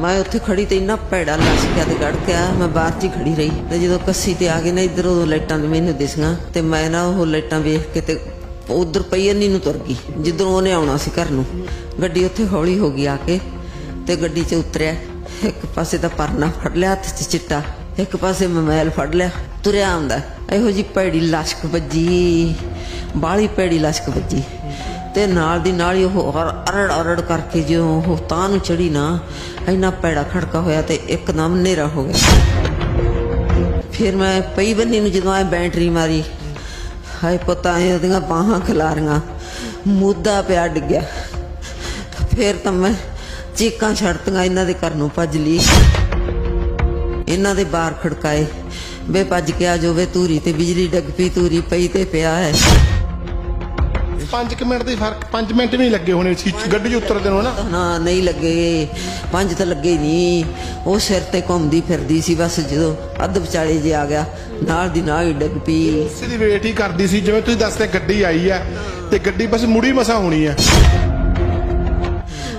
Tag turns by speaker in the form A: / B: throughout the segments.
A: ਮੈਂ ਉੱਥੇ ਖੜੀ ਤੇ ਇੰਨਾ ਭੈੜਾ ਲਸ਼ਕਿਆ ਤੇ ਗੜ ਗਿਆ ਮੈਂ ਬਾਹਰ 'ਚ ਖੜੀ ਰਹੀ ਤੇ ਜਦੋਂ ਕੱਸੀ ਤੇ ਆ ਗਏ ਨਾ, ਇਧਰ ਉਹ ਲਾਈਟਾਂ ਵੀ ਮੈਨੂੰ ਦਿਸੀਆਂ ਤੇ ਮੈਂ ਨਾ ਉਹ ਲਾਈਟਾਂ ਵੇਖ ਕੇ ਤੇ ਉਧਰ ਪਈ ਅੰਨੀ ਨੂੰ ਤੁਰ ਗਈ, ਜਿੱਧਰੋਂ ਉਹਨੇ ਆਉਣਾ ਸੀ ਘਰ ਨੂੰ। ਗੱਡੀ ਉੱਥੇ ਹੌਲੀ ਹੋ ਗਈ ਆ ਕੇ ਤੇ ਗੱਡੀ 'ਚ ਉਤਰਿਆ, ਇੱਕ ਪਾਸੇ ਤਾਂ ਪਰਨਾ ਫੜ ਲਿਆ, ਹੱਥ 'ਚ ਚਿੱਟਾ, ਇੱਕ ਪਾਸੇ ਮੋਬਾਈਲ ਫੜ ਲਿਆ, ਤੁਰਿਆ ਆਉਂਦਾ, ਇਹੋ ਜੀ ਭੈੜੀ ਲਸ਼ਕ ਵੱਜੀ ਬਾਲੀ ਭੈੜੀ ਲਸ਼ਕ ਵੱਜੀ। ਤੇ ਨਾਲ ਦੀ ਨਾਲ ਹੀ ਉਹ ਅਰੜ ਅਰੜ ਕਰਕੇ ਜਿਉਂ ਉਹ ਤਾਂ ਨੂੰ ਚੜੀ ਨਾ, ਇੰਨਾ ਪੈੜਾ ਖੜਕਾ ਹੋਇਆ ਤੇ ਇੱਕਦਮ ਹਨੇਰਾ ਹੋ ਗਿਆ। ਫਿਰ ਮੈਂ ਪਈ ਬੰਨੀ ਨੂੰ ਜਦੋਂ ਐ ਬੈਟਰੀ ਮਾਰੀ, ਹਾਏ ਪਤਾ, ਐ ਉਹਦੀਆਂ ਬਾਹਾਂ ਖਿਲਾਰੀਆਂ, ਮੁੱਦਾ ਪਿਆ ਡਿੱਗਿਆ ਫਿਰ ਤਾਂ ਮੈਂ ਚੀਕਾਂ ਛੜਤੀਆਂ ਇਹਨਾਂ ਦੇ ਘਰ ਨੂੰ ਭੱਜ ਲਈ। ਇਹਨਾਂ ਦੇ ਬਾਹਰ ਖੜਕਾਏ, ਵੇ ਭੱਜ ਕੇ ਆ ਜੋ ਵੇ ਤੂਰੀ ਤੇ ਬਿਜਲੀ ਡੱਗ ਪਈ ਤੂਰੀ ਪਈ ਤੇ ਪਿਆ ਹੈ।
B: 5 ਮਿੰਟ ਦੀ ਫ਼ਰਕ 5 ਮਿੰਟ ਵੀ ਨਹੀਂ ਲੱਗੇ ਹੋਣੇ ਸੀ ਗੱਡੀ ਉਤਰਦੇ ਨੂੰ ਨਾ
A: ਨਾ ਨਹੀਂ ਲੱਗੇ ਪੰਜ ਤਾਂ ਲੱਗੇ ਨਹੀਂ। ਉਹ ਸਿਰ ਤੇ ਘੁੰਮਦੀ ਫਿਰਦੀ ਸੀ ਬਸ ਜਦੋਂ ਅੱਧ ਵਿਚਾਲੇ ਜੇ ਆ ਗਿਆ ਨਾਲ ਦੀ ਨਾਲ ਹੀ ਡਿੱਗ ਪਈ।
B: ਦੀ ਵੇਟ ਹੀ ਕਰਦੀ ਸੀ ਜਿਵੇਂ ਤੁਸੀਂ ਦੱਸਦੇ ਗੱਡੀ ਆਈ ਆ ਤੇ ਗੱਡੀ ਬਸ ਮੁੜੀ ਮਸਾ ਹੋਣੀ ਆ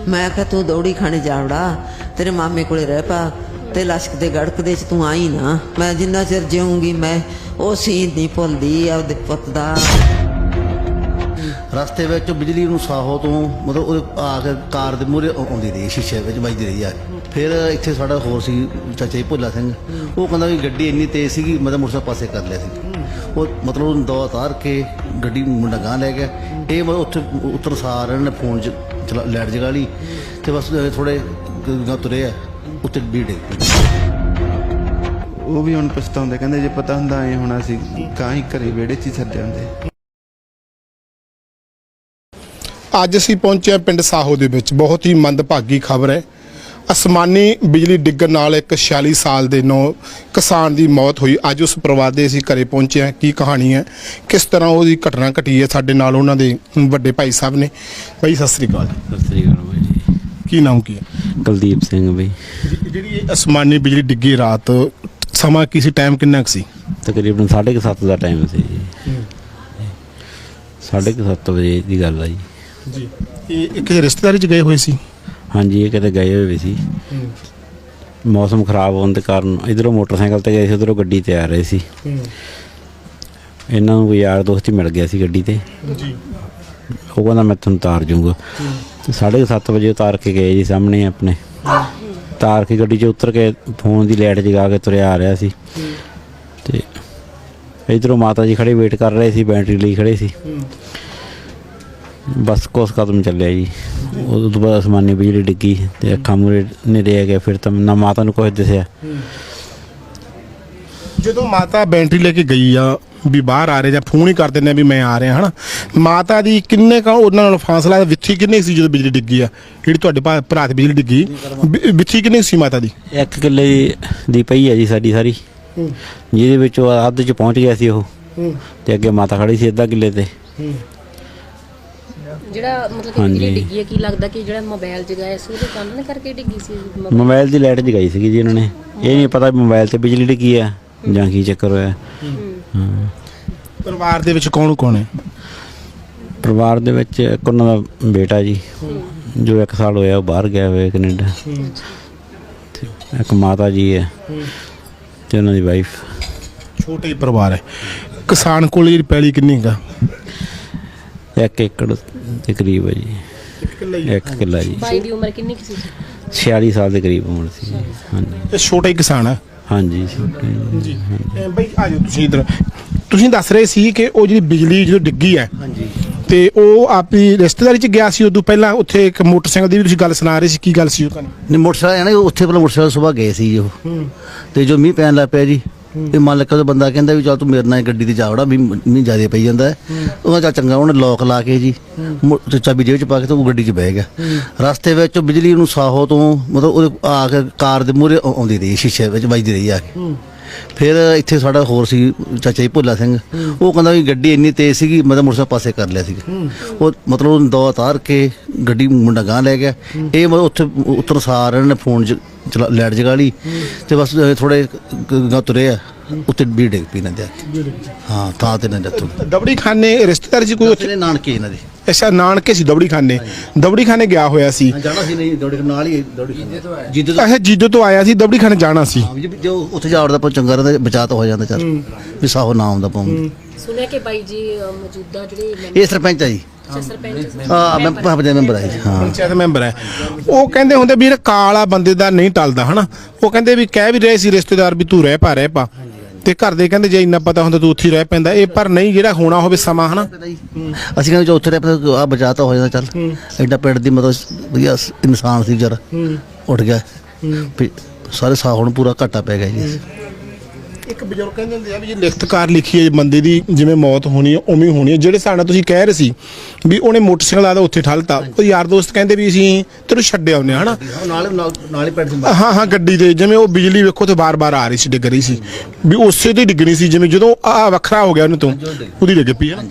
A: ਮੈਂ ਕਿਹਾ ਤੂੰ ਦੌੜੀ ਖਾਣੇ ਜਾਵੜਾ ਤੇਰੇ ਮਾਮੇ ਕੋਲੇ ਰਹਿ ਪਾ ਤੇ ਲਸ਼ਕ ਦੇ ਗੜਕ ਦੇ ਚ ਤੂੰ ਆਈ ਨਾ। ਮੈਂ ਜਿੰਨਾ ਚਿਰ ਜਿਉਂਗੀ ਮੈਂ ਉਹ ਸੀਨ ਨਹੀਂ ਭੁੱਲਦੀ ਆਪਦੇ ਪੁੱਤ ਦਾ।
C: ਰਸਤੇ ਵਿੱਚ ਬਿਜਲੀ ਨੂੰ ਸਾਹੋ ਤੋਂ ਮਤਲਬ ਉਹ ਆ ਕੇ ਕਾਰ ਦੇ ਮੂਹਰੇ ਆਉ- ਆਉਂਦੀ ਰਹੀ, ਸ਼ੀਸ਼ੇ ਵਿੱਚ ਵੱਜਦੀ ਰਹੀ ਆ। ਫਿਰ ਇੱਥੇ ਸਾਡਾ ਹੋਰ ਸੀ ਚਾਚਾ ਜੀ ਭੋਲਾ ਸਿੰਘ, ਉਹ ਕਹਿੰਦਾ ਵੀ ਗੱਡੀ ਇੰਨੀ ਤੇਜ਼ ਸੀਗੀ ਮਤਲਬ ਮੋਟਰਸਾਈਕਲ ਪਾਸੇ ਕਰ ਲਿਆ ਸੀ। ਉਹ ਮਤਲਬ ਉਹਨੂੰ ਦੋ ਉਤਾਰ ਕੇ ਗੱਡੀ ਮੁੰਡਾ ਗਾਂ ਲੈ ਗਿਆ। ਇਹ ਮਤਲਬ ਉੱਥੇ ਉਤਰ ਸਾਰ ਇਹਨਾਂ ਨੇ ਫੋਨ 'ਚ ਚਲਾ ਲਾਈਟ ਜਗਾ ਲਈ ਤੇ ਬਸ ਥੋੜੇ ਗਾਂ ਤੁਰੇ ਆ, ਉੱਤੇ ਬੀੜੇ
D: ਉਹ ਵੀ ਹੁਣ ਪਛਤਾਉਂਦੇ, ਕਹਿੰਦੇ ਜੇ ਪਤਾ ਹੁੰਦਾ ਐ ਹੋਣਾ ਸੀ ਕਾਂ ਹੀ ਘਰੇ ਵਿਹੜੇ 'ਚ ਹੀ ਛੱਡੇ ਹੁੰਦੇ
B: ਅੱਜ ਅਸੀਂ ਪਹੁੰਚੇ ਹਾਂ ਪਿੰਡ ਸਾਹੋ ਦੇ ਵਿੱਚ। ਬਹੁਤ ਹੀ ਮੰਦਭਾਗੀ ਖਬਰ ਹੈ। ਅਸਮਾਨੀ ਬਿਜਲੀ ਡਿੱਗਣ ਨਾਲ ਇੱਕ 46 ਸਾਲ ਦੇ ਨੌ ਕਿਸਾਨ ਦੀ ਮੌਤ ਹੋਈ। ਅੱਜ ਉਸ ਪਰਿਵਾਰ ਦੇ ਅਸੀਂ ਘਰੇ ਪਹੁੰਚੇ ਹਾਂ। ਕੀ ਕਹਾਣੀ ਹੈ? ਕਿਸ ਤਰ੍ਹਾਂ ਉਹਦੀ ਘਟਨਾ ਘਟੀ ਹੈ? ਸਾਡੇ ਨਾਲ ਉਹਨਾਂ ਦੇ ਵੱਡੇ ਭਾਈ ਸਾਹਿਬ ਨੇ। ਭਾਈ ਸਤਿ ਸ੍ਰੀ ਅਕਾਲ
E: ਸਤਿ ਸ੍ਰੀ ਅਕਾਲ ਬਾਈ ਜੀ।
B: ਕੀ ਨਾਮ ਕੀ ਹੈ?
E: ਕੁਲਦੀਪ ਸਿੰਘ ਬਈ।
B: ਜਿਹੜੀ ਇਹ ਅਸਮਾਨੀ ਬਿਜਲੀ ਡਿੱਗੀ ਰਾਤ ਸਮਾਂ ਕੀ ਸੀ? ਟਾਈਮ ਕਿੰਨਾ ਸੀ?
E: ਤਕਰੀਬਨ 7:30 ਦਾ ਟਾਈਮ ਸੀ ਜੀ। 7:30 ਵਜੇ ਦੀ ਗੱਲ ਆ ਜੀ।
B: ਜੀ। ਇਹ ਇੱਕ ਰਿਸ਼ਤੇਦਾਰੀ ਚ ਗਏ ਹੋਏ ਸੀ?
E: ਹਾਂਜੀ ਇਹ ਕਿਤੇ ਗਏ ਹੋਏ ਸੀ। ਮੌਸਮ ਖਰਾਬ ਹੋਣ ਦੇ ਕਾਰਨ ਇਧਰੋਂ ਮੋਟਰਸਾਈਕਲ ਤੇ ਗਏ ਸੀ ਉਧਰੋਂ ਗੱਡੀ ਤੇ ਆ ਰਹੇ ਸੀ। ਇਹਨਾਂ ਨੂੰ ਕੋਈ ਯਾਰ ਦੋਸਤ ਹੀ ਮਿਲ ਗਿਆ ਸੀ ਗੱਡੀ ਤੇ।
B: ਜੀ।
E: ਉਹ ਕਹਿੰਦਾ ਮੈਂ ਤੁਹਾਨੂੰ ਉਤਾਰ ਜਾਊਂਗਾ ਤੇ 7:30 ਵਜੇ ਉਤਾਰ ਕੇ ਗਏ ਜੀ ਸਾਹਮਣੇ ਆਪਣੇ। ਉਤਾਰ ਕੇ ਗੱਡੀ 'ਚ ਉਤਰ ਕੇ ਫੋਨ ਦੀ ਲਾਈਟ ਜਗਾ ਕੇ ਤੁਰਿਆ ਆ ਰਿਹਾ ਸੀ। ਤੇ ਇਧਰੋਂ ਮਾਤਾ ਜੀ ਖੜੇ ਵੇਟ ਕਰ ਰਹੇ ਸੀ ਬੈਟਰੀ ਲਈ ਖੜੇ ਸੀ। ਬਸ ਕੋਸ ਕਦਮ ਚੱਲਿਆ ਜੀ। ਉਦੋਂ ਤੋਂ ਬਾਅਦ ਅਸਮਾਨੀ ਬਿਜਲੀ ਡਿੱਗੀ ਤੇ ਅੱਖਾਂ ਮੂਰੇ ਨੇੜੇ ਆ ਗਿਆ ਫਿਰ ਤਾਂ ਨਾ ਮਾਤਾ ਨੂੰ ਕੁਝ ਦਿਸਿਆ।
B: ਜਦੋਂ ਮਾਤਾ ਬੈਂਟਰੀ ਲੈ ਕੇ ਗਈ ਆ ਵੀ ਬਾਹਰ ਆ ਰਹੇ ਜਾਂ ਫੋਨ ਹੀ ਕਰ ਦਿੰਦੇ ਆ ਵੀ ਮੈਂ ਆ ਰਿਹਾ ਹਨਾ? ਮਾਤਾ ਦੀ ਕਿੰਨੇ ਕਾ ਉਹਨਾਂ ਨਾਲ ਫਾਸਲਾ ਵਿੱਥੀ ਕਿੰਨੀ ਸੀ ਜਦੋਂ ਬਿਜਲੀ ਡਿੱਗੀ ਆ? ਜਿਹੜੀ ਤੁਹਾਡੇ ਭਾ- ਭਰਾ ਤੇ ਬਿਜਲੀ ਡਿੱਗੀ ਵਿ- ਵਿੱਥੀ ਕਿੰਨੀ ਸੀ ਮਾਤਾ ਦੀ?
E: ਇੱਕ ਕਿੱਲੇ ਦੀ ਪਈ ਹੈ ਜੀ ਸਾਡੀ ਸਾਰੀ। ਜਿਹਦੇ ਵਿੱਚ ਉਹ ਅੱਧ ਚ ਪਹੁੰਚ ਗਿਆ ਸੀ ਉਹ। ਤੇ ਅੱਗੇ ਮਾਤਾ ਖੜੀ ਸੀ ਅੱਧਾ ਕਿੱਲੇ ਤੇ।
F: ਜਿਹੜਾ ਮਤਲਬ ਕਿ
E: ਹਾਂਜੀ।
F: ਬਿਜਲੀ ਡਿੱਗੀ ਹੈ ਕੀ ਲੱਗਦਾ ਕਿ ਜਿਹੜਾ ਮੋਬਾਈਲ ਜਗਾਇਆ ਸੀ ਉਹਦੇ ਕੰਨ ਕਰਕੇ ਡਿੱਗੀ ਸੀ ਮੋਬਾਈਲ?
E: ਮੋਬਾਈਲ ਦੀ ਲਾਈਟ ਜਗਾਈ ਸੀਗੀ ਜੀ ਉਹਨਾਂ ਨੇ। ਇਹ ਨਹੀਂ ਪਤਾ ਵੀ ਮੋਬਾਈਲ ਤੇ ਬਿਜਲੀ ਡਿੱਗੀ ਆ ਜਾਂ ਕੀ ਚੱਕਰ ਹੋਇਆ। ਹਾਂ।
B: ਪਰਿਵਾਰ ਦੇ ਵਿੱਚ ਕੌਣ ਕੌਣ ਹੈ?
E: ਪਰਿਵਾਰ ਦੇ ਵਿੱਚ ਇੱਕ ਉਹਨਾਂ ਦਾ ਬੇਟਾ ਜੀ ਜੋ 1 ਸਾਲ ਹੋਇਆ ਉਹ ਬਾਹਰ ਗਿਆ ਹੋਇਆ ਕੈਨੇਡਾ। ਤੇ ਇੱਕ ਮਾਤਾ ਜੀ ਹੈ ਤੇ ਉਹਨਾਂ ਦੀ ਵਾਈਫ।
B: ਛੋਟੇ ਪਰਿਵਾਰ ਹੈ। ਕਿਸਾਨ ਕੋਲ ਜਿਹੜੀ ਪੈਲੀ ਕਿੰਨੀ ਹੈਗਾ
E: ਇੱਕ ਏਕੜ ਦੇ ਕਰੀਬ ਹੈ ਜੀ। ਇੱਕ ਕਿੱਲਾ ਜੀ।
F: ਬਾਈ ਦੀ ਉਮਰ ਕਿੰਨੀ ਕੁ ਸੀ?
E: 46 ਸਾਲ ਦੇ ਕਰੀਬ ਉਮਰ ਸੀ ਹਾਂਜੀ।
B: ਇਹ ਛੋਟਾ ਹੀ ਕਿਸਾਨ ਹੈ।
E: ਹਾਂਜੀ ਛੋਟੇ ਜੀ।
B: ਬਈ ਆ ਜਾਓ ਤੁਸੀਂ ਇਧਰ। ਤੁਸੀਂ ਦੱਸ ਰਹੇ ਸੀ ਕਿ ਉਹ ਜਿਹੜੀ ਬਿਜਲੀ ਜਦੋਂ ਡਿੱਗੀ ਹੈ
C: ਹਾਂਜੀ।
B: ਤੇ ਉਹ ਆਪਣੀ ਰਿਸ਼ਤੇਦਾਰੀ ਚ ਗਿਆ ਸੀ ਉਦੋਂ ਪਹਿਲਾਂ ਉੱਥੇ ਇੱਕ ਮੋਟਰਸਾਈਕਲ ਦੀ ਵੀ ਤੁਸੀਂ ਗੱਲ ਸੁਣਾ ਰਹੇ ਸੀ ਕੀ ਗੱਲ ਸੀ ਉਹ ਕਹਾਣੀ
C: ਨੇ ਮੋਟਰਸਾਈਕਲ ਨਾ ਉੱਥੇ ਪਹਿਲਾਂ ਮੋਟਰਸਾਈਕਲ ਸਵੇਰ ਗਏ ਸੀ ਉਹ। ਤੇ ਜੋ ਮੀਂਹ ਪੈਣ ਲੱਗ ਪਿਆ ਜੀ। ਤੇ ਮਾਲਕ ਦਾ ਬੰਦਾ ਕਹਿੰਦਾ ਵੀ ਚੱਲ ਤੂੰ ਮੇਰੇ ਨਾਲ ਹੀ ਗੱਡੀ ਤੇ ਜਾ ਵੜਾ, ਵੀ ਮੀਂਹ ਜ਼ਿਆਦਾ ਪਈ ਜਾਂਦਾ ਹੈ। ਉਹ ਚੱਲ ਚੰਗਾ, ਉਹਨੇ ਲੋਕ ਲਾ ਕੇ ਜੀ ਮੋ- ਤੇ ਚਾਬੀ ਜੇਬ ਚ ਪਾ ਕੇ ਤੇ ਉਹ ਗੱਡੀ 'ਚ ਬਹਿ ਗਿਆ। ਰਸਤੇ ਵਿੱਚ ਬਿਜਲੀ ਨੂੰ ਸਾਹੋ ਤੋਂ ਮਤਲਬ ਉਹਦੇ ਆ ਕੇ ਕਾਰ ਦੇ ਮੂਹਰੇ ਆਉ- ਆਉਂਦੀ ਰਹੀ, ਸ਼ੀਸ਼ੇ ਵਿੱਚ ਵੱਜਦੀ ਰਹੀ ਆ ਕੇ। ਫਿਰ ਇੱਥੇ ਸਾਡਾ ਹੋਰ ਸੀ ਚਾਚਾ ਜੀ ਭੋਲਾ ਸਿੰਘ, ਉਹ ਕਹਿੰਦਾ ਵੀ ਗੱਡੀ ਇੰਨੀ ਤੇਜ਼ ਸੀਗੀ ਮਤਲਬ ਮੋਟਰਸਾਈਕਲ ਪਾਸੇ ਕਰ ਲਿਆ ਸੀਗਾ। ਉਹ ਮਤਲਬ ਉਹਨੂੰ ਦੋ ਉਤਾਰ ਕੇ ਗੱਡੀ ਮੁੰਡਾ ਗਾਂ ਲੈ ਗਿਆ। ਇਹ ਮਤਲਬ ਉੱਥੇ ਉਤਰ ਸਾਰ ਇਹਨਾਂ ਨੇ ਫੋਨ 'ਚ ਚਲਾ ਲਾਈਟ ਜਗਾ ਲਈ ਤੇ ਬਸ ਥੋੜੇ ਗਾਂ ਤੁਰੇ ਆ ਉੱਤੇ ਵੀ ਡਿੱਗ ਪਈ ਨਾ ਜਾ ਕੇ ਹਾਂ ਥਾਂ ਤੇ ਨਾ ਜੱਤੂ
B: ਦਬੜੀ ਖਾਨੇ ਰਿਸ਼ਤੇਦਾਰ ਸੀ ਕੋਈ ਉੱਥੇ
C: ਨਾਨਕੇ ਇਹਨਾਂ ਦੇ।
B: ਅੱਛਾ ਨਾਨਕੇ ਸੀ ਦਬੜੀ ਖਾਨੇ ਦਬੜੀ ਖਾਨੇ ਗਿਆ ਹੋਇਆ ਸੀ।
C: ਜਾਣਾ ਸੀ ਨਹੀਂ ਦੌੜੇ ਨਾਲ ਹੀ ਦੌੜੀ ਜਿੱਦ ਤੋਂ
B: ਅੱਛਾ ਜੀਦੋ ਤੋਂ ਆਇਆ ਸੀ ਦਬੜੀ ਖਾਨੇ ਜਾਣਾ ਸੀ।
C: ਜੋ ਉੱਥੇ ਜਾਵੜਦਾ ਪਾ ਚੰਗਾ ਰਹਿੰਦਾ ਬਚਾਅ ਤਾਂ ਹੋ ਜਾਂਦਾ ਚੱਲ। ਵੀ ਸਾਹੋ ਨਾ ਆਉਂਦਾ ਪਾਉਂ।
F: ਸੁਣਿਆ ਕਿ ਬਾਈ ਜੀ ਮੌਜੂਦਾ ਜਿਹੜੇ
C: ਇਹ ਸਰਪੰਚ ਆ ਜੀ।
F: ਸਰਪੰਚ
C: ਹਾਂ ਮੈਂ ਭਾਵੇਂ ਦੇ ਮੈਂਬਰ ਆ ਹਾਂ।
B: ਪੰਚਾਇਤ ਮੈਂਬਰ ਹੈ। ਉਹ ਕਹਿੰਦੇ ਹੁੰਦੇ ਵੀ ਇਹ ਕਾਲਾ ਬੰਦੇ ਦਾ ਨਹੀਂ ਟਲਦਾ ਹਨਾ? ਉਹ ਕਹਿੰਦੇ ਵੀ ਕਹਿ ਵੀ ਰਹੇ ਸੀ ਰਿਸ਼ਤੇਦਾਰ ਵੀ ਤੂੰ ਰਹਿ ਪਾ ਰਹਿ ਪਾ। ਤੇ ਘਰ ਦੇ ਕਹਿੰਦੇ ਜੇ ਇੰਨਾ ਪਤਾ ਹੁੰਦਾ ਤੂੰ ਉੱਥੇ ਹੀ ਰਹਿ ਪੈਂਦਾ। ਇਹ ਪਰ ਨਹੀਂ ਜਿਹੜਾ ਹੋਣਾ ਹੋਵੇ ਸਮਾਂ ਹਨਾ?
C: ਅਸੀਂ ਕਹਿੰਦੇ ਜੋ ਉੱਥੇ ਰਹਿ ਆ ਬਚਾਅ ਤਾਂ ਹੋ ਜਾਂਦਾ ਚੱਲ। ਐਡਾ ਪਿੰਡ ਦੀ ਮਤਲਬ ਵਧੀਆ ਇਨਸਾਨ ਸੀ ਵਿਚਾਰਾ। ਉੱਠ ਗਿਆ। ਸਾਰੇ ਸਾਹ ਹੁਣ ਪੂਰਾ ਘਾਟਾ ਪੈ ਗਿਆ ਜੀ।
B: ਇੱਕ ਬਜ਼ੁਰਗ ਕਹਿੰਦੇ ਹੁੰਦੇ ਆ ਵੀ ਜੇ ਲਿਖਤਕਾਰ ਲਿਖੀ ਹੈ ਬੰਦੇ ਦੀ ਜਿਵੇਂ ਮੌਤ ਹੋਣੀ ਹੈ ਉਵੇਂ ਹੀ ਹੋਣੀ ਹੈ। ਜਿਹੜੇ ਹਿਸਾਬ ਨਾਲ ਤੁਸੀਂ ਕਹਿ ਰਹੇ ਸੀ ਵੀ ਉਹਨੇ ਮੋਟਰਸਾਈਕਲ ਆਦਾ ਉੱਥੇ ਠਲਤਾ ਉਹ ਯਾਰ ਦੋਸਤ ਕਹਿੰਦੇ ਵੀ ਅਸੀਂ ਤੈਨੂੰ ਛੱਡਿਆ ਆਉਂਦੇ ਹਾਂ ਹਨਾ
C: ਨਾਲ ਨਾਲ ਹੀ ਪਿੰਡ ਦੀ
B: ਹਾਂ ਹਾਂ ਗੱਡੀ ਤੇ ਜਿਵੇਂ ਉਹ ਬਿਜਲੀ ਵੇਖੋ ਤੇ ਬਾਰ-ਬਾਰ ਆ ਰਹੀ ਸੀ ਡਿੱਗ ਰਹੀ ਸੀ। ਵੀ ਉਸੇ ਤੇ ਡਿੱਗਣੀ ਸੀ ਜਿਵੇਂ ਜਦੋਂ ਆ ਵੱਖਰਾ ਹੋ ਗਿਆ ਉਹਨੂੰ ਤੋਂ ਉਹਦੀ। ਡਿੱਗ ਪਈ ਹੈ ਨਾ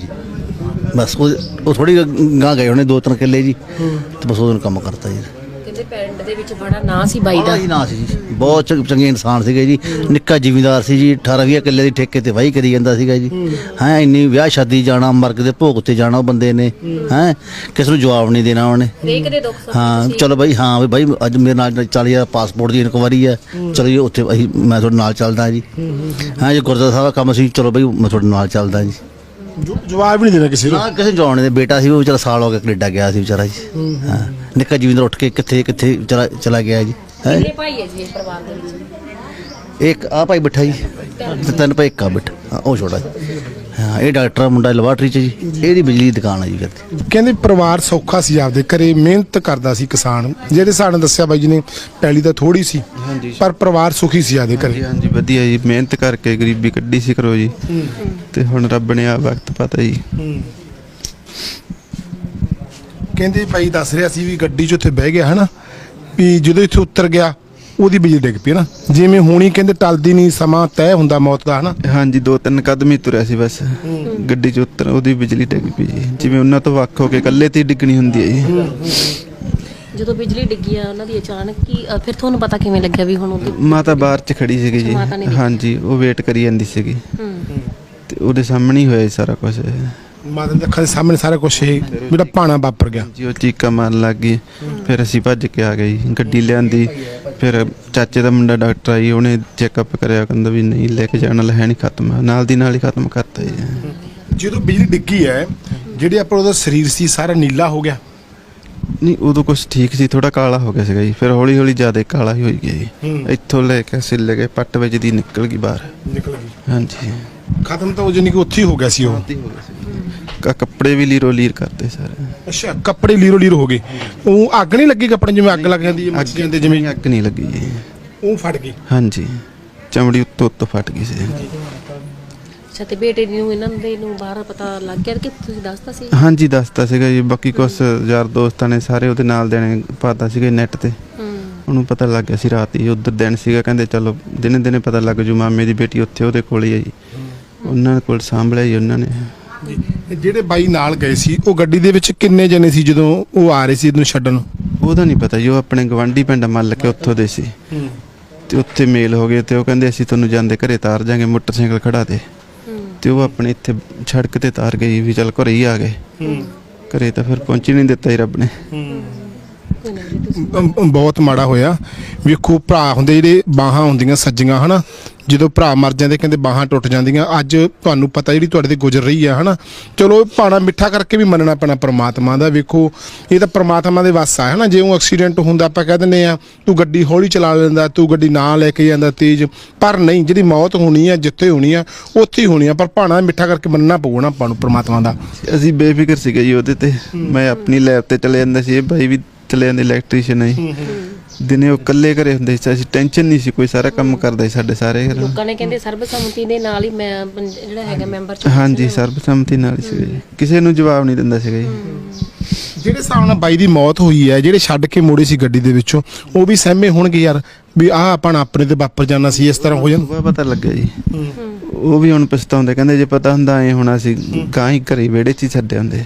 C: ਬਸ ਉਹ ਉਹ ਥੋੜੀ ਗਾਂ ਗਏ ਉਹਨੇ ਦੋ ਤਿੰਨ ਕਿੱਲੇ ਜੀ ਤੇ ਬਸ ਉਹਨੂੰ ਕੰਮ ਕਰਤਾ ਜੀ।
F: ਕਹਿੰਦੇ ਪਿੰਡ ਦੇ ਵਿੱਚ ਬੜਾ ਨਾਂ ਸੀ ਬਾਈ ਦਾ।
C: ਬੜਾ ਹੀ ਨਾਂ ਸੀ ਜੀ। ਬਹੁਤ ਚੰਗ- ਚੰਗੇ ਇਨਸਾਨ ਸੀਗੇ ਜੀ। ਨਿੱਕਾ ਜ਼ਿਮੀਂਦਾਰ ਸੀ ਜੀ 18 20 ਕਿੱਲੇ ਦੀ ਠੇਕੇ ਤੇ ਵਾਹੀ ਕਰੀ ਜਾਂਦਾ ਸੀਗਾ ਜੀ। ਹੈ ਇੰਨੀ ਵਿਆਹ ਸ਼ਾਦੀ ਜਾਣਾ ਮਰਗ ਦੇ ਭੋਗ ਤੇ ਜਾਣਾ ਉਹ ਬੰਦੇ ਨੇ। ਹੈ ਕਿਸ ਨੂੰ ਜਵਾਬ ਨਹੀਂ ਦੇਣਾ ਉਹਨੇ।
F: ਹਰੇਕ ਦੇ ਦੁੱਖ ਸੁੱਖ
C: ਹਾਂ ਚਲੋ ਬਾਈ ਹਾਂ ਵੀ ਬਾਈ ਅੱਜ ਮੇਰੇ ਨਾਲ ਚੱਲ ਯਾਰ ਪਾਸਪੋਰਟ ਦੀ ਇਨਕੁਆਰੀ ਹੈ ਚਲੋ ਜੀ ਉੱਥੇ ਅਸੀਂ ਮੈਂ ਤੁਹਾਡੇ ਨਾਲ ਚੱਲਦਾ ਜੀ। ਹਾਂ ਜੀ ਗੁਰਦੁਆਰਾ ਸਾਹਿਬ ਦਾ ਕੰਮ ਸੀ ਚਲੋ ਬਾਈ ਮੈਂ ਤੁਹਾਡੇ ਨਾਲ ਚੱਲਦਾ ਜੀ।
B: ਜੋ- ਜਵਾਬ ਵੀ ਨਹੀਂ ਦੇਣਾ ਕਿਸੇ ਨੂੰ।
C: ਨਾ ਕਿਸੇ ਜਾਣ ਦੇ ਬੇਟਾ ਸੀ ਉਹ ਵਿਚਾਰਾ ਸਾਲ ਹੋ ਗਿਆ ਕੈਨੇਡਾ ਗਿਆ ਸੀ ਵਿਚਾਰਾ ਜੀ। ਹਾਂ ਨਿੱਕਾ ਜੀਵਿੰਦਰ ਉੱਠ ਕੇ ਕਿੱਥੇ ਕਿੱਥੇ ਵਿਚਾਰਾ ਚਲਾ ਗਿਆ ਜੀ। ਹੈਂ?
F: ਕਿੰਨੇ ਭਾਈ ਹੈ ਜੀ ਇਸ ਪਰਿਵਾਰ ਦੇ ਵਿੱਚ?
C: ਇੱਕ ਆ ਭਾਈ ਬਿਠਾ ਜੀ ਤੇ ਤਿੰਨ ਭਾਈ ਇੱਕ ਆ ਬਿਠਾ ਹਾਂ, ਉਹ ਛੋਟਾ ਜੀ। ਹਾਂ ਇਹ ਡਾਕਟਰ ਆ, ਮੁੰਡਾ ਲੈਬਾਰਟਰੀ ਚ ਜੀ ਇਹਦੀ ਬਿਜਲੀ ਦੀ ਦੁਕਾਨ ਆ ਜੀ ਫਿਰ।
B: ਕਹਿੰਦੇ ਪਰਿਵਾਰ ਸੌਖਾ ਸੀ ਆਪਦੇ ਘਰੇ ਮਿਹਨਤ ਕਰਦਾ ਸੀ ਕਿਸਾਨ। ਜਿਹੜੇ ਸਾਨੂੰ ਦੱਸਿਆ ਬਾਈ ਜੀ ਨੇ ਪੈਲੀ ਤਾਂ ਥੋੜੀ ਸੀ
D: ਹਾਂਜੀ।
B: ਪਰ ਪਰਿਵਾਰ ਸੁਖੀ ਸੀ ਆਪਦੇ ਘਰੇ।
D: ਹਾਂਜੀ ਹਾਂਜੀ ਵਧੀਆ ਜੀ ਮਿਹਨਤ ਕਰਕੇ ਗਰੀਬੀ ਕੱਢੀ ਸੀ ਕਰੋ ਜੀ। ਤੇ ਹੁਣ ਰੱਬ ਨੇ ਆ ਵਕਤ ਪਤਾ ਜੀ।
B: ਕਹਿੰਦੇ ਭਾਈ ਦੱਸ ਰਿਹਾ ਸੀ ਵੀ ਗੱਡੀ 'ਚ ਉੱਥੇ ਬਹਿ ਗਿਆ ਹਨਾ? ਵੀ ਜਦੋਂ ਇੱਥੇ ਉਤਰ ਗਿਆ ਉਹਦੀ ਬਿਜਲੀ ਡਿੱਗ ਪਈ ਨਾ। ਜਿਵੇਂ ਹੋਣੀ ਕਹਿੰਦੇ ਟਲਦੀ ਨਹੀਂ ਸਮਾਂ ਤੈਅ ਹੁੰਦਾ ਮੌਤ ਦਾ ਹਨਾ?
D: ਹਾਂਜੀ ਦੋ ਤਿੰਨ ਕਦਮ ਹੀ ਤੁਰਿਆ ਸੀ ਬਸ। ਗੱਡੀ 'ਚ ਉਤਰ ਉਹਦੀ ਬਿਜਲੀ ਡਿੱਗ ਪਈ ਜੀ। ਜਿਵੇਂ ਉਹਨਾਂ ਤੋਂ ਵੱਖ ਹੋ ਕੇ ਇਕੱਲੇ ਤੇ ਹੀ ਡਿੱਗਣੀ ਹੁੰਦੀ ਹੈ ਜੀ।
F: ਜਦੋਂ ਬਿਜਲੀ ਡਿੱਗੀ ਆ ਉਹਨਾਂ ਦੀ ਅਚਾਨਕ ਅ, ਫਿਰ ਤੁਹਾਨੂੰ ਪਤਾ ਕਿਵੇਂ ਲੱਗਿਆ ਵੀ ਹੁਣ ਉਹਦੀ
D: ਮਾਤਾ ਬਾਹਰ 'ਚ ਖੜੀ ਸੀਗੀ ਜੀ।
F: ਮਾਤਾ ਨੇ ਦੇਖਿਆ।
D: ਹਾਂਜੀ ਉਹ ਵੇਟ ਕਰੀ ਜਾਂਦੀ ਸੀਗੀ।
F: ਹੂੰ।
D: ਤੇ ਉਹਦੇ ਸਾਹਮਣੇ ਹੀ ਹੋਇਆ ਜੀ ਸਾਰਾ ਕੁਝ
B: ਮਾਤਾ ਦੇ ਅੱਖਾਂ ਦੇ ਸਾਹਮਣੇ ਸਾਰਾ ਕੁਝ ਇਹ ਜਿਹੜਾ ਪਾਣਾ ਵਾਪਰ ਗਿਆ।
D: ਜੀ ਉਹ ਚੀਕਾਂ ਮਾਰਨ ਲੱਗ ਗਈ। ਫਿਰ ਅਸੀਂ ਭੱਜ ਕੇ ਆ ਗਏ ਜੀ ਗੱਡੀ ਲਿਆਂਦੀ। ਫਿਰ ਚਾਚੇ ਦਾ ਮੁੰਡਾ ਡਾਕਟਰ ਆਈ ਉਹਨੇ ਚੈੱਕਅਪ ਕਰਿਆ ਕਹਿੰਦਾ ਵੀ ਨਹੀਂ ਲੈ ਕੇ ਜਾਣਾ ਲੈ ਨਹੀਂ ਖਤਮ। ਨਾਲ ਦੀ ਨਾਲ ਹੀ ਖਤਮ ਕਰਤਾ ਜੀ।
B: ਜਦੋਂ ਬਿਜਲੀ ਡਿੱਗੀ ਹੈ ਜਿਹੜੇ ਆਪਣਾ ਉਹਦਾ ਸਰੀਰ ਸੀ ਸਾਰਾ ਨੀਲਾ ਹੋ ਗਿਆ?
D: ਨਹੀਂ ਉਦੋਂ ਕੁਝ ਠੀਕ ਸੀ ਥੋੜਾ ਕਾਲਾ ਹੋ ਗਿਆ ਸੀਗਾ ਜੀ। ਫਿਰ ਹੌਲੀ ਹੌਲੀ ਜ਼ਿਆਦਾ ਕਾਲਾ ਹੀ ਹੋਈ ਗਿਆ ਜੀ। ਇੱਥੋਂ ਲੈ ਕੇ ਸਿੱਲ ਗਏ ਪੱਟ ਵਿੱਚ ਦੀ ਨਿਕਲ ਗਈ ਬਾਹਰ।
B: ਨਿਕਲ ਗਈ।
D: ਹਾਂਜੀ।
B: ਖਤਮ ਤਾਂ ਉਹ ਜਾਨੀ ਕਿ ਉੱਥੇ ਹੀ ਹੋ ਗਿਆ ਸੀ ਉਹ।
D: ਕ- ਕੱਪੜੇ ਵੀ ਲੀਰੋ ਲੀਰ ਕਰਤੇ ਸਾਰੇ।
B: ਅੱਛਾ ਕੱਪੜੇ ਲੀਰੋ ਲੀਰ ਹੋ ਗਏ। ਉਹ ਅੱਗ ਨਹੀਂ ਲੱਗੀ ਕੱਪੜੇ ਜਿਵੇਂ ਅੱਗ ਲੱਗ ਜਾਂਦੀ ਹੈ ਮੱਚ ਜਾਂਦੇ ਜਿਵੇਂ
D: ਅੱਗ ਨਹੀਂ ਲੱਗੀ ਜੀ।
B: ਉਹ ਫਟ ਗਈ।
D: ਹਾਂਜੀ। ਚਮੜੀ ਉੱਤੋਂ ਉੱਤੋਂ ਫਟ ਗਈ ਸੀ।
F: ਅੱਛਾ ਤੇ ਬੇਟੇ ਨੂੰ ਇਹਨਾਂ ਦੇ ਨੂੰ ਬਾਹਰ ਪਤਾ ਲੱਗ ਗਿਆ ਕਿ ਤੁਸੀਂ ਦੱਸਤਾ ਸੀ?
D: ਹਾਂਜੀ ਦੱਸਤਾ ਸੀਗਾ ਜੀ। ਬਾਕੀ ਕੁਝ ਯਾਰ ਦੋਸਤਾਂ ਨੇ ਸਾਰੇ ਉਹਦੇ ਨਾਲ ਦੇਣੇ ਪਾਤਾ ਸੀਗਾ ਨੈਟ ਤੇ।
F: ਹੂੰ।
D: ਉਹਨੂੰ ਪਤਾ ਲੱਗ ਗਿਆ ਸੀ ਰਾਤ ਹੀ ਉਧਰ ਦਿਨ ਸੀਗਾ। ਕਹਿੰਦੇ ਚਲੋ ਦਿਨੇ ਦਿਨੇ ਪਤਾ ਲੱਗ ਜੂ ਮਾਮੇ ਦੀ ਬੇਟੀ ਉੱਥੇ ਉਹਦੇ ਕੋਲ ਹੀ ਹੈ ਜੀ। ਉਹਨਾਂ ਕੋਲ ਸਾਂਭਲਿਆ ਜੀ ਉਹਨਾਂ ਨੇ।
B: ਤੇ ਜਿਹੜੇ ਬਾਈ ਨਾਲ ਗਏ ਸੀ ਉਹ ਗੱਡੀ ਦੇ ਵਿੱਚ ਕਿੰਨੇ ਜਣੇ ਸੀ ਜਦੋਂ ਉਹ ਆ ਰਹੇ ਸੀ ਇਹਨੂੰ ਛੱਡਣ?
D: ਉਹਦਾ ਨਹੀਂ ਪਤਾ ਜੀ ਉਹ ਆਪਣੇ ਗਵਾਂਢੀ ਪਿੰਡ ਮੱਲ ਕੇ ਉੱਥੋਂ ਦੇ ਸੀ। ਤੇ ਉੱਥੇ ਮੇਲ ਹੋ ਗਏ ਤੇ ਉਹ ਕਹਿੰਦੇ ਅਸੀਂ ਤੁਹਾਨੂੰ ਜਾਂਦੇ ਘਰੇ ਤਾਰ ਜਾਾਂਗੇ ਮੋਟਰਸਾਈਕਲ ਖੜਾ ਦੇ। ਤੇ ਉਹ ਆਪਣੇ ਇੱਥੇ ਸੜਕ ਤੇ ਤਾਰ ਗਈ ਵੀ ਚੱਲ ਘਰੇ ਹੀ ਆ ਗਏ। ਘਰੇ ਤਾਂ ਫਿਰ ਪਹੁੰਚ ਹੀ ਨਹੀਂ ਦਿੱਤਾ ਜੀ ਰੱਬ ਨੇ।
B: ਅਮ- ਬਹੁਤ ਮਾੜਾ ਹੋਇਆ। ਵੇਖੋ ਭਰਾ ਹੁੰਦੇ ਜਿਹੜੇ ਬਾਹਾਂ ਹੁੰਦੀਆਂ ਸੱਜੀਆਂ ਹਨਾ? ਜਦੋਂ ਭਰਾ ਮਰ ਜਾਂਦੇ ਕਹਿੰਦੇ ਬਾਹਾਂ ਟੁੱਟ ਜਾਂਦੀਆਂ। ਅੱਜ ਤੁਹਾਨੂੰ ਪਤਾ ਜਿਹੜੀ ਤੁਹਾਡੇ ਤੇ ਗੁਜ਼ਰ ਰਹੀ ਆ ਹਨਾ? ਚਲੋ ਪਾਣਾ ਮਿੱਠਾ ਕਰਕੇ ਵੀ ਮੰਨਣਾ ਪੈਣਾ ਪ੍ਰਮਾਤਮਾ ਦਾ ਵੇਖੋ। ਇਹ ਤਾਂ ਪ੍ਰਮਾਤਮਾ ਦੇ ਵੱਸ ਆ ਹਨਾ? ਜੇ ਉਹ ਐਕਸੀਡੈਂਟ ਹੁੰਦਾ ਆਪਾਂ ਕਹਿ ਦਿੰਦੇ ਆ ਤੂੰ ਗੱਡੀ ਹੌਲੀ ਚਲਾ ਲੈਂਦਾ ਤੂੰ ਗੱਡੀ ਨਾ ਲੈ ਕੇ ਜਾਂਦਾ ਤੇਜ਼। ਪਰ ਨਹੀਂ ਜਿਹੜੀ ਮੌਤ ਹੋਣੀ ਆ ਜਿੱਥੇ ਹੋਣੀ ਆ ਉੱਥੇ ਹੀ ਹੋਣੀ ਆ। ਪਰ ਪਾਣਾ ਮਿੱਠਾ ਕਰਕੇ ਮੰਨਣਾ ਪਊਗਾ ਨਾ ਆਪਾਂ ਨੂੰ ਪ੍ਰਮਾਤਮਾ ਦਾ।
D: ਅਸੀਂ ਬੇਫਿਕਰ ਸੀਗੇ ਜੀ ਉਹਦੇ ਤੇ। ਮੈਂ ਆਪਣੀ ਲੈਬ ਤੇ ਚਲੇ ਜਾਂਦਾ ਸੀ ਇਹ ਭਾਈ ਵੀ ਚਲੇ ਜਾਂਦੇ ਇਲੈਕਟ੍ਰੀਸ਼ੀਅਨ ਹੈ। ਦਿਨੇ ਉਹ ਇਕੱਲੇ ਘਰੇ ਹੁੰਦੇ ਸੀ ਅਸੀਂ ਟੈਨਸ਼ਨ ਨਹੀਂ ਸੀ ਕੋਈ ਸਾਰਾ ਕੰਮ ਕਰਦਾ ਸੀ ਸਾਡੇ ਸਾਰੇ ਘਰ।
F: ਲੋਕਾਂ ਨੇ ਕਹਿੰਦੇ ਸਰਬਸੰਮਤੀ ਦੇ ਨਾਲ ਹੀ ਮੈਂ ਜਿਹੜਾ ਹੈਗਾ ਮੈਂਬਰ ਚ
D: ਹਾਂਜੀ ਸਰਬਸੰਮਤੀ ਨਾਲ ਹੀ ਜੀ। ਕਿਸੇ ਨੂੰ ਜਵਾਬ ਨਹੀਂ ਦਿੰਦਾ ਸੀਗਾ ਜੀ।
B: ਜਿਹੜੇ ਹਿਸਾਬ ਨਾਲ ਬਾਈ ਦੀ ਮੌਤ ਹੋਈ ਹੈ ਜਿਹੜੇ ਛੱਡ ਕੇ ਮੋੜੇ ਸੀ ਗੱਡੀ ਦੇ ਵਿੱਚੋਂ ਉਹ ਵੀ ਸਹਿਮੇ ਹੋਣਗੇ ਯਾਰ ਵੀ ਆਹ ਆਪਾਂ ਆਪਣੇ ਤੇ ਵਾਪਰ ਜਾਣਾ ਸੀ ਇਸ ਤਰ੍ਹਾਂ ਹੋ ਜਾਂਦਾ
D: ਉਹ ਪਤਾ ਲੱਗਿਆ ਜੀ। ਉਹ ਵੀ ਹੁਣ ਪਛਤਾਉਂਦੇ ਕਹਿੰਦੇ ਜੇ ਪਤਾ ਹੁੰਦਾ ਐ ਹੋਣਾ ਸੀ ਗਾਂ ਹੀ ਘਰੇ ਵਿਹੜੇ 'ਚ ਹੀ ਛੱਡੇ ਹੁੰਦੇ।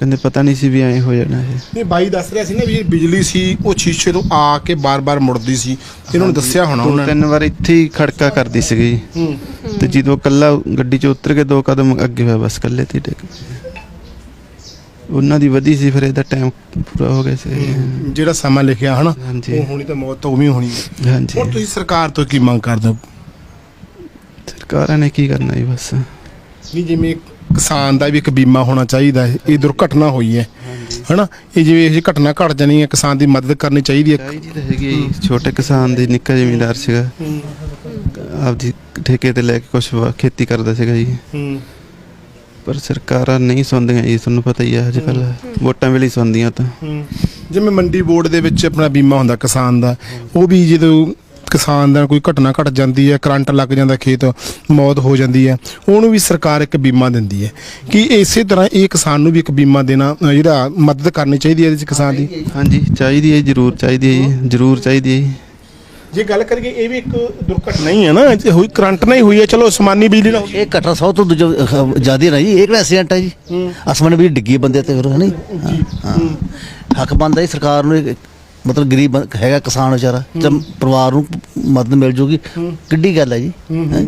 D: ਕਹਿੰਦੇ ਪਤਾ ਨਹੀਂ ਸੀ ਵੀ ਐਂ ਹੋ ਜਾਣਾ ਇਹ।
B: ਨਹੀਂ ਬਾਈ ਦੱਸ ਰਿਹਾ ਸੀ ਨਾ ਵੀ ਇਹ ਬਿਜਲੀ ਸੀ ਉਹ ਸ਼ੀਸ਼ੇ ਤੋਂ ਆ ਕੇ ਬਾਰ-ਬਾਰ ਮੁੜਦੀ ਸੀ। ਇਹਨਾਂ ਨੂੰ ਦੱਸਿਆ ਹੋਣਾ
D: ਦੋ
B: ਉਹਨਾਂ ਨੇ।
D: ਤਿੰਨ ਵਾਰ ਇੱਥੇ ਹੀ ਖੜਕਾ ਕਰਦੀ ਸੀਗੀ।
B: ਹੂੰ।
D: ਤੇ ਜਦੋਂ ਕੱਲਾ ਗੱਡੀ 'ਚ ਉਤਰ ਕੇ ਦੋ ਕਦਮ ਅੱਗੇ ਹੋਇਆ ਬਸ ਕੱਲੇ ਤੇ ਹੀ ਡਿੱਗ ਪਿਆ। ਉਹਨਾਂ ਦੀ ਵਧੀ ਸੀ ਫਿਰ ਇਹਦਾ ਟਾਈਮ ਪੂਰਾ ਹੋ ਗਿਆ ਸੀ।
B: ਜਿਹੜਾ ਸਮਾਂ ਲਿਖਿਆ ਹਨਾ
D: ਹਾਂਜੀ।
B: ਉਹ ਹੋਣੀ ਤਾਂ ਮੌਤ ਤਾਂ ਉਵੇਂ ਹੀ ਹੋਣੀ ਹੈ।
D: ਹਾਂਜੀ।
B: ਹੁਣ ਤੁਸੀਂ ਸਰਕਾਰ ਤੋਂ ਕੀ ਮੰਗ ਕਰਦੇ ਹੋ?
D: ਸਰਕਾਰਾਂ ਨੇ ਕੀ ਕਰਨਾ ਜੀ ਬਸ।
B: ਵੀ ਜਿਵੇਂ ਕਿਸਾਨ ਦਾ ਵੀ ਇੱਕ ਬੀਮਾ ਹੋਣਾ ਚਾਹੀਦਾ ਹੈ। ਇਹ ਦੁਰਘਟਨਾ ਹੋਈ ਹੈ। ਹਨਾ? ਇਹ ਜਿਵੇਂ ਇਹ ਜਿਹੀ ਘਟਨਾ ਘਟ ਜਾਣੀ ਹੈ ਕਿਸਾਨ ਦੀ ਮਦਦ ਕਰਨੀ ਚਾਹੀਦੀ ਹੈ।
D: ਚਾਹੀਦੀ ਤਾਂ ਹੈਗੀ ਹੈ ਜੀ। ਛੋਟੇ ਕਿਸਾਨ ਦੇ ਨਿੱਕਾ ਜ਼ਿਮੀਂਦਾਰ ਸੀਗਾ। ਆਪਦੀ ਠੇਕੇ ਤੇ ਲੈ ਕੇ ਕੁਝ ਖੇਤੀ ਕਰਦਾ ਸੀਗਾ ਜੀ। ਪਰ ਸਰਕਾਰਾਂ ਨਹੀਂ ਸੁਣਦੀਆਂ ਜੀ ਤੁਹਾਨੂੰ ਪਤਾ ਹੀ ਹੈ ਅੱਜ ਕੱਲ ਵੋਟਾਂ ਵੇਲੇ ਹੀ ਸੁਣਦੀਆਂ ਤਾਂ।
B: ਜਿਵੇਂ ਮੰਡੀ ਬੋਰਡ ਦੇ ਵਿੱਚ ਆਪਣਾ ਬੀਮਾ ਹੁੰਦਾ ਕਿਸਾਨ ਦਾ ਉਹ ਵੀ ਜਦੋਂ ਕਿਸਾਨ ਦਾ ਕੋਈ ਘਟਨਾ ਘਟ ਜਾਂਦੀ ਹੈ ਕਰੰਟ ਲੱਗ ਜਾਂਦਾ ਖੇਤ ਮੌਤ ਹੋ ਜਾਂਦੀ ਹੈ ਉਹਨੂੰ ਵੀ ਸਰਕਾਰ ਇੱਕ ਬੀਮਾ ਦਿੰਦੀ ਹੈ। ਕਿ ਇਸੇ ਤਰ੍ਹਾਂ ਇਹ ਕਿਸਾਨ ਨੂੰ ਵੀ ਇੱਕ ਬੀਮਾ ਦੇਣਾ ਜਿਹੜਾ ਮਦਦ ਕਰਨੀ ਚਾਹੀਦੀ ਹੈ ਇਹਦੇ ਵਿੱਚ ਕਿਸਾਨ ਦੀ?
D: ਹਾਂਜੀ ਚਾਹੀਦੀ ਹੈ ਜ਼ਰੂਰ ਚਾਹੀਦੀ ਹੈ ਜੀ ਜ਼ਰੂਰ ਚਾਹੀਦੀ ਹੈ ਜੀ।
B: ਜੇ ਗੱਲ ਕਰੀਏ ਇਹ ਵੀ ਇੱਕ ਦੁਰਘਟਨਾ ਹੀ ਹੈ ਨਾ ਜੇ ਹੋਈ ਕਰੰਟ ਨਹੀਂ ਹੋਈ ਹੈ ਚਲੋ ਅਸਮਾਨੀ ਬਿਜਲੀ ਨਾਲ
C: ਇਹ ਘਟਨਾ ਸੌ ਤੋਂ ਦੂਜਾ ਜ਼ਿਆਦਾ ਨਾ ਜੀ ਇਹ ਕਿਹੜਾ ਐਕਸੀਡੈਂਟ ਹੈ ਜੀ? ਅਸਮਾਨ ਵੀ ਡਿੱਗੀ ਬੰਦੇ ਤੇ ਫਿਰ ਹੈ ਨਹੀਂ ਹਾਂ। ਹੱਕ ਬਣਦਾ ਜੀ ਸਰਕਾਰ ਨੂੰ ਇਹ ਮਤਲਬ ਗਰੀਬ ਹੈਗਾ ਕਿਸਾਨ ਵਿਚਾਰਾ ਤੇ ਪਰਿਵਾਰ ਨੂੰ ਮਦਦ ਮਿਲ ਜੂਗੀ। ਕਿੱਡੀ ਗੱਲ ਹੈ ਜੀ। ਹੈਂ?